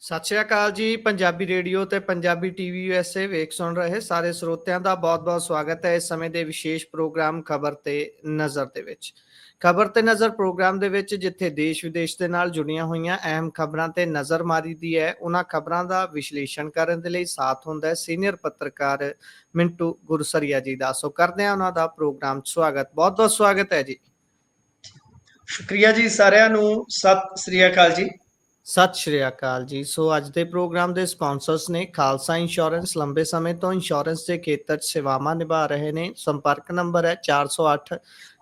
ਸਤਿ ਸ਼੍ਰੀ ਅਕਾਲ ਜੀ, ਪੰਜਾਬੀ ਰੇਡੀਓ ਤੇ ਪੰਜਾਬੀ ਟੀਵੀ ਯੂਐਸਏ ਵੇਖ ਸੁਣ ਰਹੇ ਸਾਰੇ ਸਰੋਤਿਆਂ ਦਾ ਬਹੁਤ-ਬਹੁਤ ਸਵਾਗਤ ਹੈ ਇਸ ਸਮੇਂ ਦੇ ਵਿਸ਼ੇਸ਼ ਪ੍ਰੋਗਰਾਮ ਖਬਰ ਤੇ ਨਜ਼ਰ ਦੇ ਵਿੱਚ। ਖਬਰ ਤੇ ਨਜ਼ਰ ਪ੍ਰੋਗਰਾਮ ਦੇ ਵਿੱਚ ਜਿੱਥੇ ਦੇਸ਼ ਵਿਦੇਸ਼ ਦੇ ਨਾਲ ਜੁੜੀਆਂ ਹੋਈਆਂ ਅਹਿਮ ਖਬਰਾਂ ਤੇ ਨਜ਼ਰ ਮਾਰੀ ਦੀ ਹੈ, ਉਹਨਾਂ ਖਬਰਾਂ ਦਾ ਵਿਸ਼ਲੇਸ਼ਣ ਕਰਨ ਦੇ ਲਈ ਸਾਥ ਹੁੰਦਾ ਹੈ ਸੀਨੀਅਰ ਪੱਤਰਕਾਰ ਮਿੰਟੂ ਗੁਰਸਰੀਆ ਜੀ ਦਾ। ਸੋ ਕਰਦੇ ਹਾਂ ਉਹਨਾਂ ਦਾ ਪ੍ਰੋਗਰਾਮ ਸਵਾਗਤ। ਬਹੁਤ-ਬਹੁਤ ਸਵਾਗਤ ਹੈ ਜੀ। ਸ਼ੁਕਰੀਆ ਜੀ ਸਾਰਿਆਂ ਨੂੰ। ਸਤਿ ਸ੍ਰੀ ਅਕਾਲ ਜੀ। ਸਤਿ ਸ਼੍ਰੀ ਅਕਾਲ ਜੀ। ਸੋ ਅੱਜ ਦੇ ਪ੍ਰੋਗਰਾਮ ਦੇ ਸਪਾਂਸਰਸ ਨੇ ਖਾਲਸਾ ਇੰਸ਼ੋਰੈਂਸ ਲੰਬੇ ਸਮੇਂ ਤੋਂ ਇੰਸ਼ੋਰੈਂਸ ਦੇ ਖੇਤਰ 'ਚ ਸੇਵਾਵਾਂ ਨਿਭਾ ਰਹੇ ਨੇ। ਸੰਪਰਕ ਨੰਬਰ ਹੈ 408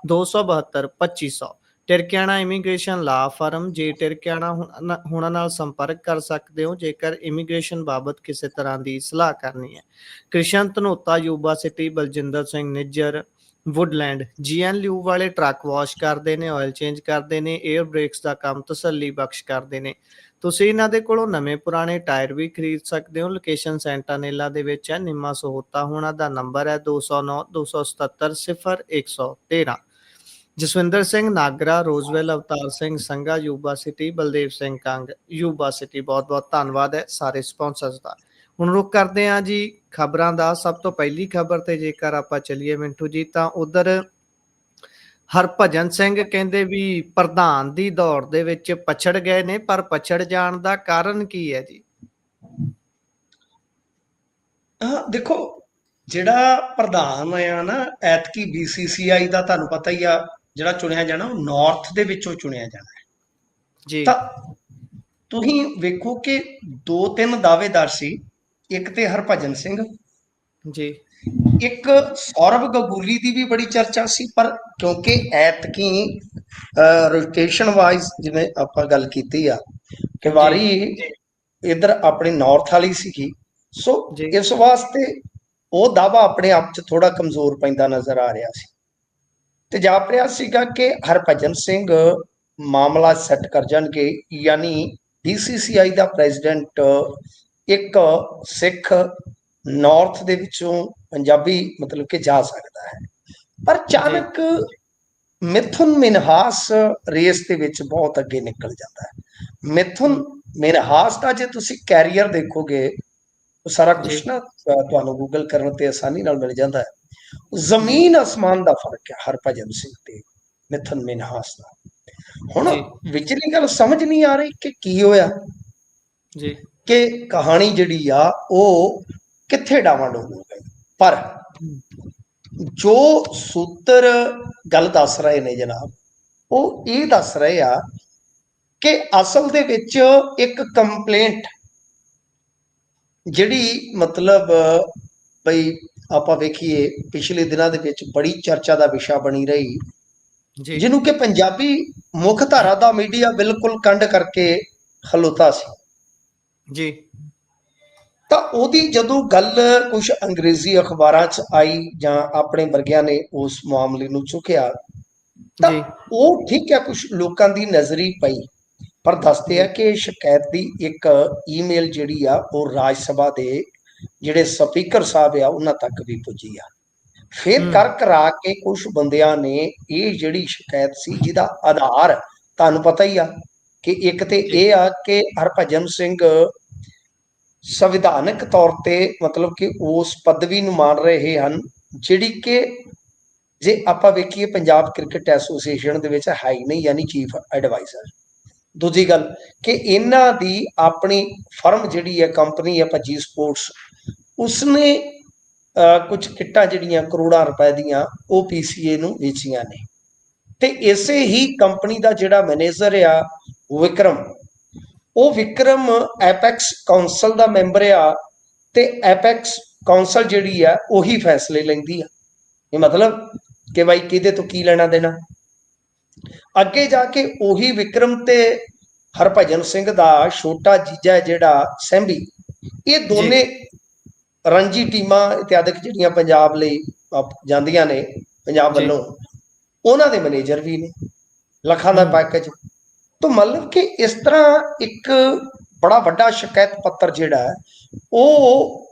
272 2500 ਟਿਰਕਿਆਣਾ ਇਮੀਗ੍ਰੇਸ਼ਨ ਲਾ ਫਰਮ ਜੇ ਟਿਰਕਿਆਣਾ ਹੁਣ- ਹੁਣਾਂ ਨਾਲ ਸੰਪਰਕ ਕਰ ਸਕਦੇ ਹੋ, ਜੇਕਰ ਇਮੀਗ੍ਰੇਸ਼ਨ ਬਾਬਤ ਕਿਸੇ ਤਰ੍ਹਾਂ ਦੀ ਸਲਾਹ ਕਰਨੀ ਹੈ। Krishan Dhanota Yuba City Baljinder Singh Nijjar Woodland GN ਲਿਊ ਵਾਲੇ ਟਰੱਕ ਵਾਸ਼ ਕਰਦੇ ਨੇ ਆਇਲ ਚੇਂਜ ਕਰਦੇ ਨੇ 에ਅਰ ਬ੍ਰੇਕਸ ਦਾ ਕੰਮ, ਤਸੱਲੀ ਬਖਸ਼ ਕਰਦੇ ਨੇ। ਤੁਸੀਂ ਇਹਨਾਂ ਦੇ ਕੋਲੋਂ ਨਵੇਂ ਪੁਰਾਣੇ ਟਾਇਰ ਵੀ ਖਰੀਦ ਸਕਦੇ ਹੋ। ਲੋਕੇਸ਼ਨ ਸੈਂਟਾਨੇਲਾ ਦੇ ਵਿੱਚ ਹੈ, ਨਿੰਮਾ ਸਹੋਤਾ ਹੋਣਾ ਦਾ ਨੰਬਰ ਹੈ 209 277 0113 Jaswinder Singh Nagra, Roseville, Avtar Singh Sanga Yuba City, Baldev Singh Kang, Yuba City. ਬਹੁਤ ਬਹੁਤ ਧੰਨਵਾਦ ਹੈ ਸਾਰੇ ਸਪਾਂਸਰਸ ਦਾ। ਹੁਣ ਰੁਕ ਕਰਦੇ ਹਾਂ ਜੀ ਖਬਰਾਂ ਦਾ ਸਭ ਤੋਂ ਪਹਿਲੀ ਖਬਰ ਤੇ ਜੇਕਰ ਆਪਾਂ ਚੱਲੀਏ ਮਿੰਟੂ ਜੀ ਤਾਂ ਉਧਰ ਹਰਭਜਨ ਸਿੰਘ ਕਹਿੰਦੇ ਵੀ ਪ੍ਰਧਾਨ ਦੀ ਦੌੜ ਦੇ ਵਿੱਚ ਪਛੜ ਗਏ ਨੇ ਪਰ ਪਛੜ ਜਾਣ ਦਾ ਕਾਰਨ ਕੀ ਹੈ ਜੀ? ਹਾਂ ਦੇਖੋ ਜਿਹੜਾ ਪ੍ਰਧਾਨ ਆ ਨਾ ਐਤਕੀ BCCI ਦਾ ਤੁਹਾਨੂੰ ਪਤਾ ਹੀ ਆ ਜਿਹੜਾ ਚੁਣਿਆ ਜਾਣਾ ਉਹ ਨਾਰਥ ਦੇ ਵਿੱਚੋਂ ਚੁਣਿਆ ਜਾਣਾ ਹੈ। ਜੀ। ਤਾਂ ਤੁਸੀਂ ਵੇਖੋ ਕਿ ਦੋ ਤਿੰਨ ਦਾਅਵੇਦਾਰ ਸੀ ਇੱਕ ਤੇ ਹਰਭਜਨ ਸਿੰਘ। ਜੀ। ਇੱਕ ਸੌਰਵ ਗਗੂਲੀ ਦੀ ਵੀ ਬੜੀ ਚਰਚਾ ਸੀ ਪਰ ਕਿਉਂਕਿ ਐਤਕੀ ਰੋਟੇਸ਼ਨ ਵਾਈਜ਼ ਜਿਵੇਂ ਆਪਾਂ ਗੱਲ ਕੀਤੀ ਆ ਕਿ ਵਾਰੀ ਇਧਰ ਆਪਣੇ ਨਾਰਥ ਵਾਲੀ ਸੀਗੀ। ਸੋ। ਇਸ ਵਾਸਤੇ ਉਹ ਦਾਵਾ ਆਪਣੇ ਆਪ 'ਚ ਥੋੜਾ ਕਮਜ਼ੋਰ ਪੈਂਦਾ ਨਜ਼ਰ ਆ ਰਿਹਾ ਸੀ। ਤੇ ਜਾਪਰਿਆ ਸੀਗਾ ਕਿ ਹਰਭਜਨ ਸਿੰਘ ਮਾਮਲਾ ਸੈੱਟ ਕਰ ਜਾਣਗੇ ਯਾਨੀ BCCI ਦਾ ਪ੍ਰੈਜ਼ੀਡੈਂਟ ਇੱਕ ਸਿੱਖ ਨਾਰਥ ਦੇ ਵਿੱਚੋਂ ਪੰਜਾਬੀ ਮਤਲਬ ਕਿ ਜਾ ਸਕਦਾ ਹੈ। ਪਰ ਅਚਾਨਕ ਮਿਥੁਨ ਮਿਨਹਾਸ ਰੇਸ ਦੇ ਵਿੱਚ ਬਹੁਤ ਅੱਗੇ ਨਿਕਲ ਜਾਂਦਾ ਹੈ। ਮਿਥੁਨ ਮਿਨਹਾਸ ਦਾ ਜੇ ਤੁਸੀਂ ਕੈਰੀਅਰ ਦੇਖੋਗੇ ਉਹ ਸਾਰਾ ਕੁਝ। ਨਾ ਤੁਹਾਨੂੰ ਗੂਗਲ ਕਰਨ ਤੇ ਆਸਾਨੀ ਨਾਲ ਮਿਲ ਜਾਂਦਾ ਹੈ। ਜ਼ਮੀਨ ਅਸਮਾਨ ਦਾ ਫ਼ਰਕ ਹੈ ਹਰਭਜਨ ਸਿੰਘ ਤੇ ਮਿਥੁਨ ਮਿਨਹਾਸ ਦਾ। ਹੁਣ। ਵਿਚਲੀ ਗੱਲ ਸਮਝ ਨਹੀਂ ਆ ਰਹੀ ਕਿ ਕੀ ਹੋਇਆ। ਜੀ। ਕਿ ਕਹਾਣੀ ਜਿਹੜੀ ਆ ਉਹ ਕਿੱਥੇ ਡਾਵਾਂਡੋਲ ਹੋ ਗਈ? ਪਰ ਜੋ ਸੂਤਰ ਗੱਲ ਦੱਸ ਰਹੇ ਨੇ ਜਨਾਬ ਉਹ ਇਹ ਦੱਸ ਰਹੇ ਆ ਕਿ ਅਸਲ ਦੇ ਵਿੱਚ ਇੱਕ ਕੰਪਲੇਂਟ ਜਿਹੜੀ ਮਤਲਬ ਬਈ ਆਪਾਂ ਵੇਖੀਏ ਪਿਛਲੇ ਦਿਨਾਂ ਦੇ ਵਿੱਚ ਬੜੀ ਚਰਚਾ ਦਾ ਵਿਸ਼ਾ ਬਣੀ ਰਹੀ। ਜੀ। ਜਿਹਨੂੰ ਕਿ ਪੰਜਾਬੀ ਮੁੱਖ ਧਾਰਾ ਦਾ ਮੀਡੀਆ ਬਿਲਕੁਲ ਕੰਡ ਕਰਕੇ ਖਲੋਤਾ ਸੀ। ਜੀ। ਤਾਂ ਉਹਦੀ ਜਦੋਂ ਗੱਲ ਕੁਝ ਅੰਗਰੇਜ਼ੀ ਅਖਬਾਰਾਂ 'ਚ ਆਈ ਜਾਂ ਆਪਣੇ ਵਰਗਿਆਂ ਨੇ ਉਸ ਮਾਮਲੇ ਨੂੰ ਚੁੱਕਿਆ ਤਾਂ ਉਹ ਠੀਕ ਹੈ ਕੁਝ ਲੋਕਾਂ ਦੀ ਨਜ਼ਰੀ ਪਈ ਪਰ ਦੱਸਦੇ ਆ ਕਿ ਸ਼ਿਕਾਇਤ ਦੀ ਇੱਕ ਈਮੇਲ ਜਿਹੜੀ ਆ ਉਹ ਰਾਜ ਸਭਾ ਦੇ ਜਿਹੜੇ ਸਪੀਕਰ ਸਾਹਿਬ ਆ ਉਹਨਾਂ ਤੱਕ ਵੀ ਪੁੱਜੀ ਆ। ਫਿਰ। ਕਰ ਕਰਾ ਕੇ ਕੁਝ ਬੰਦਿਆਂ ਨੇ ਇਹ ਜਿਹੜੀ ਸ਼ਿਕਾਇਤ ਸੀ ਜਿਹਦਾ ਆਧਾਰ ਤੁਹਾਨੂੰ ਪਤਾ ਹੀ ਆ ਕਿ ਇੱਕ ਤੇ ਇਹ ਆ ਕਿ ਹਰਭਜਨ ਸਿੰਘ ਸੰਵਿਧਾਨਕ ਤੌਰ ਤੇ ਮਤਲਬ ਕਿ ਉਸ ਪਦਵੀ ਨੂੰ ਮੰਨ ਰਹੇ ਹਨ ਜਿਹੜੀ ਕਿ ਜੇ ਆਪਾਂ ਵੇਖੀਏ ਪੰਜਾਬ ਕ੍ਰਿਕਟ ਐਸੋਸੀਏਸ਼ਨ ਦੇ ਵਿੱਚ ਹੈ ਹੀ ਨਹੀਂ ਯਾਨੀ ਚੀਫ ਐਡਵਾਈਜ਼ਰ। ਦੂਜੀ ਗੱਲ ਕਿ ਇਹਨਾਂ ਦੀ ਆਪਣੀ ਫਰਮ ਜਿਹੜੀ ਹੈ ਕੰਪਨੀ ਹੈ ਭੱਜੀ ਸਪੋਰਟਸ ਉਸਨੇ ਕੁਝ ਕਿੱਟਾਂ ਜਿਹੜੀਆਂ ਕਰੋੜਾਂ ਰੁਪਏ ਦੀਆਂ ਉਹ ਪੀਸੀਏ ਨੂੰ ਵੇਚੀਆਂ ਨੇ। ਤੇ ਇਸੇ ਹੀ ਕੰਪਨੀ ਦਾ ਜਿਹੜਾ ਮੈਨੇਜਰ ਆ ਵਿਕਰਮ। ਉਹ ਵਿਕਰਮ ਐਪੈਕਸ ਕਾਉਂਸਲ ਦਾ ਮੈਂਬਰ ਆ ਤੇ ਐਪੈਕਸ ਕਾਉਂਸਲ ਜਿਹੜੀ ਆ ਉਹੀ ਫੈਸਲੇ ਲੈਂਦੀ ਆ। ਇਹ ਮਤਲਬ ਕਿ ਭਾਈ ਕਿਹਦੇ ਤੋਂ ਕੀ ਲੈਣਾ ਦੇਣਾ। ਅੱਗੇ ਜਾ ਕੇ ਉਹੀ ਵਿਕਰਮ ਤੇ ਹਰਭਜਨ ਸਿੰਘ ਦਾ ਛੋਟਾ ਜੀਜਾ ਜਿਹੜਾ ਸੈਂਬੀ ਇਹ ਦੋਨੇ ਰਣਜੀ ਟੀਮਾਂ ਇਤਿਆਦਿਕ ਜਿਹੜੀਆਂ ਪੰਜਾਬ ਲਈ ਜਾਂਦੀਆਂ ਨੇ ਪੰਜਾਬ। ਵੱਲੋਂ ਉਹਨਾਂ ਦੇ ਮੈਨੇਜਰ ਵੀ ਨੇ ਲੱਖਾਂ ਦਾ। ਪੈਕੇਜ ਤਾਂ ਮਤਲਬ ਕਿ ਇਸ ਤਰ੍ਹਾਂ ਇੱਕ ਬੜਾ ਵੱਡਾ ਸ਼ਿਕਾਇਤ ਪੱਤਰ ਜਿਹੜਾ ਉਹ